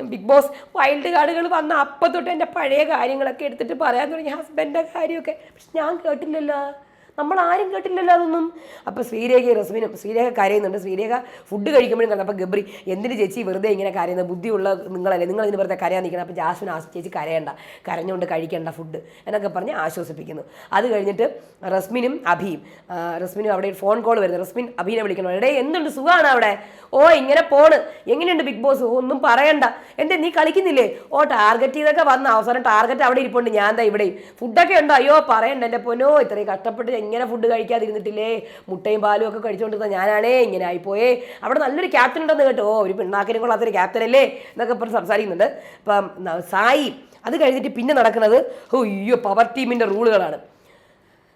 ബിഗ് ബോസ് വൈൽഡ് കാർഡുകൾ വന്ന അപ്പം തൊട്ട് എന്റെ പഴയ കാര്യങ്ങളൊക്കെ എടുത്തിട്ട് പറയാൻ തുടങ്ങി. ഹസ്ബൻഡിന്റെ കാര്യമൊക്കെ. പക്ഷെ ഞാൻ കേട്ടില്ലല്ലോ. നമ്മൾ ആരും കേട്ടില്ലല്ലോ അതൊന്നും. അപ്പോൾ ശ്രീരേഖ റസ്മിനും ശ്രീരേഖ കരയുന്നുണ്ട്. ശ്രീരേഖ ഫുഡ് കഴിക്കുമ്പോഴും കണ്ടു. അപ്പോൾ ഗബ്രി എന്തിന് ചേച്ചി വെറുതെ ഇങ്ങനെ കരയുന്നത്? ബുദ്ധിയുള്ള നിങ്ങളല്ലേ. നിങ്ങൾ ഇതിന് വെറുതെ കരയാൻ നിൽക്കണം. അപ്പോൾ ജാസ്മിൻ ആ ചേച്ചി കരയണ്ട. കരഞ്ഞുകൊണ്ട് കഴിക്കേണ്ട ഫുഡ് എന്നൊക്കെ പറഞ്ഞ് ആശ്വസിപ്പിക്കുന്നു. അത് കഴിഞ്ഞിട്ട് റസ്മിനും അഭിയും റസ്മിനും അവിടെ ഫോൺ കോൾ വരുന്നത് റസ്മിൻ അഭിനെ വിളിക്കണം എടേ എന്തുണ്ട്? സുഖമാണ് അവിടെ? ഓ ഇങ്ങനെ പോണ്. എങ്ങനെയുണ്ട് ബിഗ് ബോസ്? ഒന്നും പറയണ്ട. എന്തേ നീ കളിക്കുന്നില്ലേ? ഓ ടാർഗറ്റ് ചെയ്തൊക്കെ വന്ന. അവസാനം ടാർഗറ്റ് അവിടെ ഇരിപ്പുണ്ട്. ഞാൻ എന്താ ഇവിടെയും. ഫുഡൊക്കെ ഉണ്ടോ? അയ്യോ പറയണ്ട എന്റെ പൊന്നോ. ഇത്രയും കഷ്ടപ്പെട്ട് എങ്ങനെ ഫുഡ് കഴിക്കാതിരുന്നിട്ടില്ലേ? മുട്ടയും പാലും ഒക്കെ കഴിച്ചുകൊണ്ടിരുന്ന ഞാനാണേ ഇങ്ങനെ ആയിപ്പോയേ. അവിടെ നല്ലൊരു ക്യാപ്റ്റൻ ഉണ്ടെന്ന് കേട്ടോ. ഒരു പിണ്ണാക്കിനും കൊള്ളാത്തൊരു ക്യാപ്റ്റൻ അല്ലേ? എന്നൊക്കെ പറഞ്ഞ് സംസാരിക്കുന്നുണ്ട്. ഇപ്പം സായി അത് കഴിഞ്ഞിട്ട് പിന്നെ നടക്കുന്നത് അയ്യോ പവർ ടീമിന്റെ റൂളുകളാണ്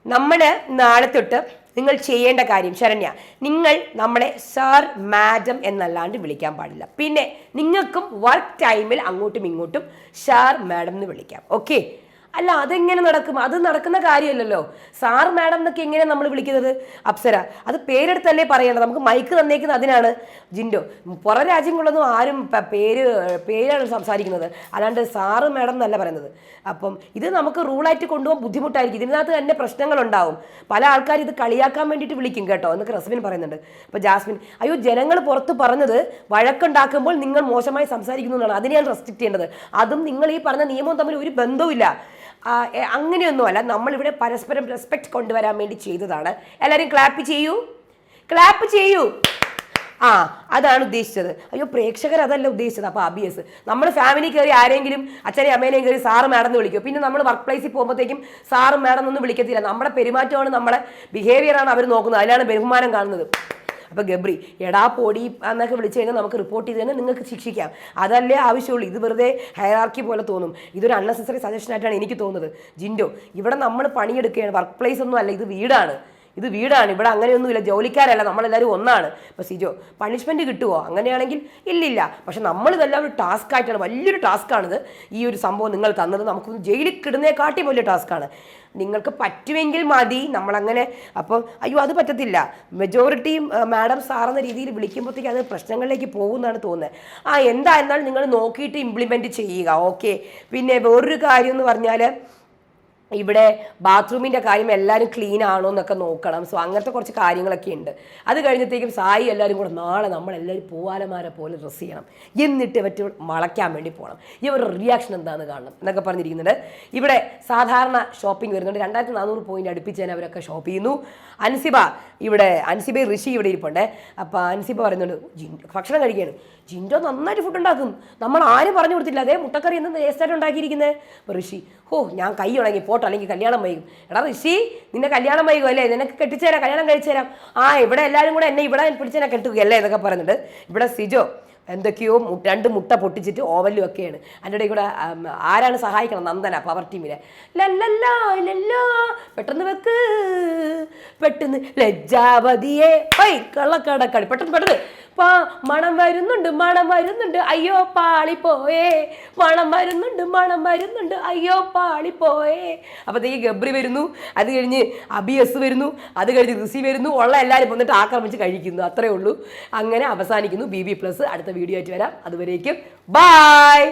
നമ്മൾ നാളെ തൊട്ട് നിങ്ങൾ ചെയ്യേണ്ട കാര്യം ശരണ്യ നിങ്ങൾ നമ്മളെ സർ മാഡം എന്നല്ലാണ്ട് വിളിക്കാൻ പാടില്ല. പിന്നെ നിങ്ങൾക്കും വർക്ക് ടൈമിൽ അങ്ങോട്ടും ഇങ്ങോട്ടും സാർ മാഡം എന്ന് വിളിക്കാം. ഓക്കെ അല്ല അതെങ്ങനെ നടക്കും? അത് നടക്കുന്ന കാര്യമല്ലല്ലോ. സാർ മാഡം എന്നൊക്കെ എങ്ങനെ നമ്മൾ വിളിക്കുന്നത്? അപ്സര അത് പേരെടുത്തല്ലേ പറയേണ്ടത്? നമുക്ക് മൈക്ക് തന്നേക്കുന്നത് അതിനാണ്. ജിൻഡോ പുറം രാജ്യങ്ങളിലൊന്നും ആരും പേര് പേരാണ് സംസാരിക്കുന്നത്. അല്ലാണ്ട് സാറ് മാഡം എന്നല്ല പറയുന്നത്. അപ്പം ഇത് നമുക്ക് റൂളായിട്ട് കൊണ്ടുപോകാൻ ബുദ്ധിമുട്ടായിരിക്കും. ഇതിനകത്ത് തന്നെ പ്രശ്നങ്ങളുണ്ടാവും. പല ആൾക്കാർ ഇത് കളിയാക്കാൻ വേണ്ടിയിട്ട് വിളിക്കും കേട്ടോ എന്നൊക്കെ റസ്മിൻ പറയുന്നുണ്ട്. അപ്പോൾ ജാസ്മിൻ അയ്യോ ജനങ്ങൾ പുറത്ത് പറഞ്ഞത് വഴക്കുണ്ടാക്കുമ്പോൾ നിങ്ങൾ മോശമായി സംസാരിക്കുന്നു എന്നാണ്. അതിനെയാണ് റെസ്ട്രിക്ട് ചെയ്യേണ്ടത്. അതും നിങ്ങൾ ഈ പറഞ്ഞ നിയമവും തമ്മിൽ ഒരു ബന്ധവുമില്ല. അങ്ങനെയൊന്നുമല്ല. നമ്മളിവിടെ പരസ്പരം റെസ്പെക്ട് കൊണ്ടുവരാൻ വേണ്ടി ചെയ്തതാണ്. എല്ലാവരും ക്ലാപ്പ് ചെയ്യൂ. ക്ലാപ്പ് ചെയ്യൂ. ആ അതാണ് ഉദ്ദേശിച്ചത്. അയ്യോ പ്രേക്ഷകർ അതല്ല ഉദ്ദേശിച്ചത്. അപ്പോൾ അബിയസ് നമ്മൾ ഫാമിലി കയറി ആരെങ്കിലും അച്ഛനെയും അമ്മേനെയും കയറി സാറ് മാഡം എന്ന് വിളിക്കും. പിന്നെ നമ്മൾ വർക്ക് പ്ലേസിൽ പോകുമ്പോഴത്തേക്കും സാറ് മാഡം എന്നൊന്നും വിളിക്കത്തില്ല. നമ്മുടെ പെരുമാറ്റമാണ് നമ്മളെ ബിഹേവിയറാണ് അവർ നോക്കുന്നത്. അതിലാണ് ബഹുമാനം കാണുന്നത്. അപ്പോൾ ഗബ്രി എടാ പോടി എന്നൊക്കെ വിളിച്ചു കഴിഞ്ഞാൽ നമുക്ക് റിപ്പോർട്ട് ചെയ്ത് തന്നെ നിങ്ങൾക്ക് ശിക്ഷിക്കാം. അതല്ലേ ആവശ്യമുള്ളൂ. ഇത് വെറുതെ ഹയറാർക്കി പോലെ തോന്നും. ഇതൊരു അൺനെസസറി സജഷൻ ആയിട്ടാണ് എനിക്ക് തോന്നുന്നത്. ജിൻഡോ ഇവിടെ നമ്മൾ പണിയെടുക്കുകയാണ് വർക്ക് പ്ലേസ് ഒന്നും അല്ല ഇത് വീടാണ്. ഇത് വീടാണ്. ഇവിടെ അങ്ങനെയൊന്നുമില്ല. ജോലിക്കാരല്ല. നമ്മളെല്ലാവരും ഒന്നാണ്. ഇപ്പോൾ സിജോ പണിഷ്മെന്റ് കിട്ടുമോ അങ്ങനെയാണെങ്കിൽ ഇല്ലില്ല. പക്ഷെ നമ്മൾ ഇതെല്ലാം ഒരു ടാസ്ക് ആയിട്ടാണ്. വലിയൊരു ടാസ്ക്കാണിത് ഈ ഒരു സംഭവം നിങ്ങൾ തന്നത് നമുക്കൊന്ന് ജയിലിൽ കിടുന്നേക്കാട്ടി വലിയ ടാസ്ക്കാണ് നിങ്ങൾക്ക് പറ്റുമെങ്കിൽ മതി. നമ്മളങ്ങനെ അപ്പം അയ്യോ അത് പറ്റത്തില്ല. മെജോറിറ്റി മാഡം സാറെന്ന രീതിയിൽ വിളിക്കുമ്പോഴത്തേക്ക് അത് പ്രശ്നങ്ങളിലേക്ക് പോകുമെന്നാണ് തോന്നുന്നത്. ആ എന്തായിരുന്നാലും നിങ്ങൾ നോക്കിയിട്ട് ഇംപ്ലിമെന്റ് ചെയ്യുക. ഓക്കെ പിന്നെ വേറൊരു കാര്യം എന്ന് പറഞ്ഞാൽ ഇവിടെ ബാത്റൂമിന്റെ കാര്യം എല്ലാവരും ക്ലീൻ ആണോ എന്നൊക്കെ നോക്കണം. സോ അങ്ങനത്തെ കുറച്ച് കാര്യങ്ങളൊക്കെ ഉണ്ട്. അത് കഴിഞ്ഞത്തേക്കും സായി എല്ലാവരും കൂടെ നാളെ നമ്മളെല്ലാവരും പൂവാലമാരെ പോലെ ഡ്രസ്സ് ചെയ്യണം. എന്നിട്ട് ഇവറ്റ് വളയ്ക്കാൻ വേണ്ടി പോകണം ഇവരുടെ റിയാക്ഷൻ എന്താണെന്ന് കാണണം എന്നൊക്കെ പറഞ്ഞിരിക്കുന്നുണ്ട്. ഇവിടെ സാധാരണ ഷോപ്പിംഗ് വരുന്നുണ്ട്. രണ്ടായിരത്തി നാനൂറ് പോയിന്റ് അടുപ്പിച്ചതിന് അവരൊക്കെ ഷോപ്പ് ചെയ്യുന്നു. അൻസിബ ഇവിടെ അൻസിബ ഋഷി ഇവിടെ ഇരിപ്പുണ്ട്. അപ്പോൾ അൻസിബ പറയുന്നുണ്ട് "ജിൻ- ഭക്ഷണം കഴിക്കുകയാണ് ജിൻഡോ നന്നായിട്ട് ഫുഡ് ഉണ്ടാക്കും. നമ്മൾ ആരും പറഞ്ഞു കൊടുത്തില്ല. അതേ മുട്ടക്കറി എന്ന് ടേസ്റ്റായിട്ട് ഉണ്ടാക്കിയിരിക്കുന്നത് ഋഷി ഓ ഞാൻ കൈ ഉണങ്ങി പോട്ടോ അല്ലെങ്കിൽ കല്യാണം വൈകും. എടാ ഋഷി നിന്നെ കല്യാണം വൈകും അല്ലേ നിനക്ക് കെട്ടിച്ചേരാം കല്യാണം കഴിച്ചുതരാം. ആ ഇവിടെ എല്ലാവരും കൂടെ എന്നെ ഇവിടെ പിടിച്ചെന്നെ കെട്ടുകയല്ലേ എന്നൊക്കെ പറയുന്നുണ്ട്. ഇവിടെ സിജോ എന്തൊക്കെയോ രണ്ട് മുട്ട പൊട്ടിച്ചിട്ട് ഓവലും ഒക്കെയാണ് അതിന്റെ ഇടയിൽ കൂടെ ആരാണ് സഹായിക്കണം? നന്ദന പവർ ടീമിലെ പെട്ടെന്ന് വെക്ക്. പെട്ടെന്ന് ലജ്ജാവതിയെ. ഐ പെട്ടെന്ന് പെട്ടെന്ന്. പാ മണം വരുന്നുണ്ട് മണം വരുന്നുണ്ട്. അയ്യോ പാളിപ്പോയേ. മണം വരുന്നുണ്ട് മണം വരുന്നുണ്ട്. അയ്യോ പാളിപ്പോയേ. അപ്പോഴത്തേക്ക് ഗബ്രി വരുന്നു. അത് കഴിഞ്ഞ് അബിയസ് വരുന്നു. അത് കഴിഞ്ഞ് ഋഷി വരുന്നു. ഉള്ള എല്ലാവരും വന്നിട്ട് ആക്രമിച്ച് കഴിക്കുന്നു. അത്രേ ഉള്ളൂ. അങ്ങനെ അവസാനിക്കുന്നു. B B plus. അടുത്ത വീഡിയോ ആയിട്ട് വരാം. അതുവരേക്കും ബായ്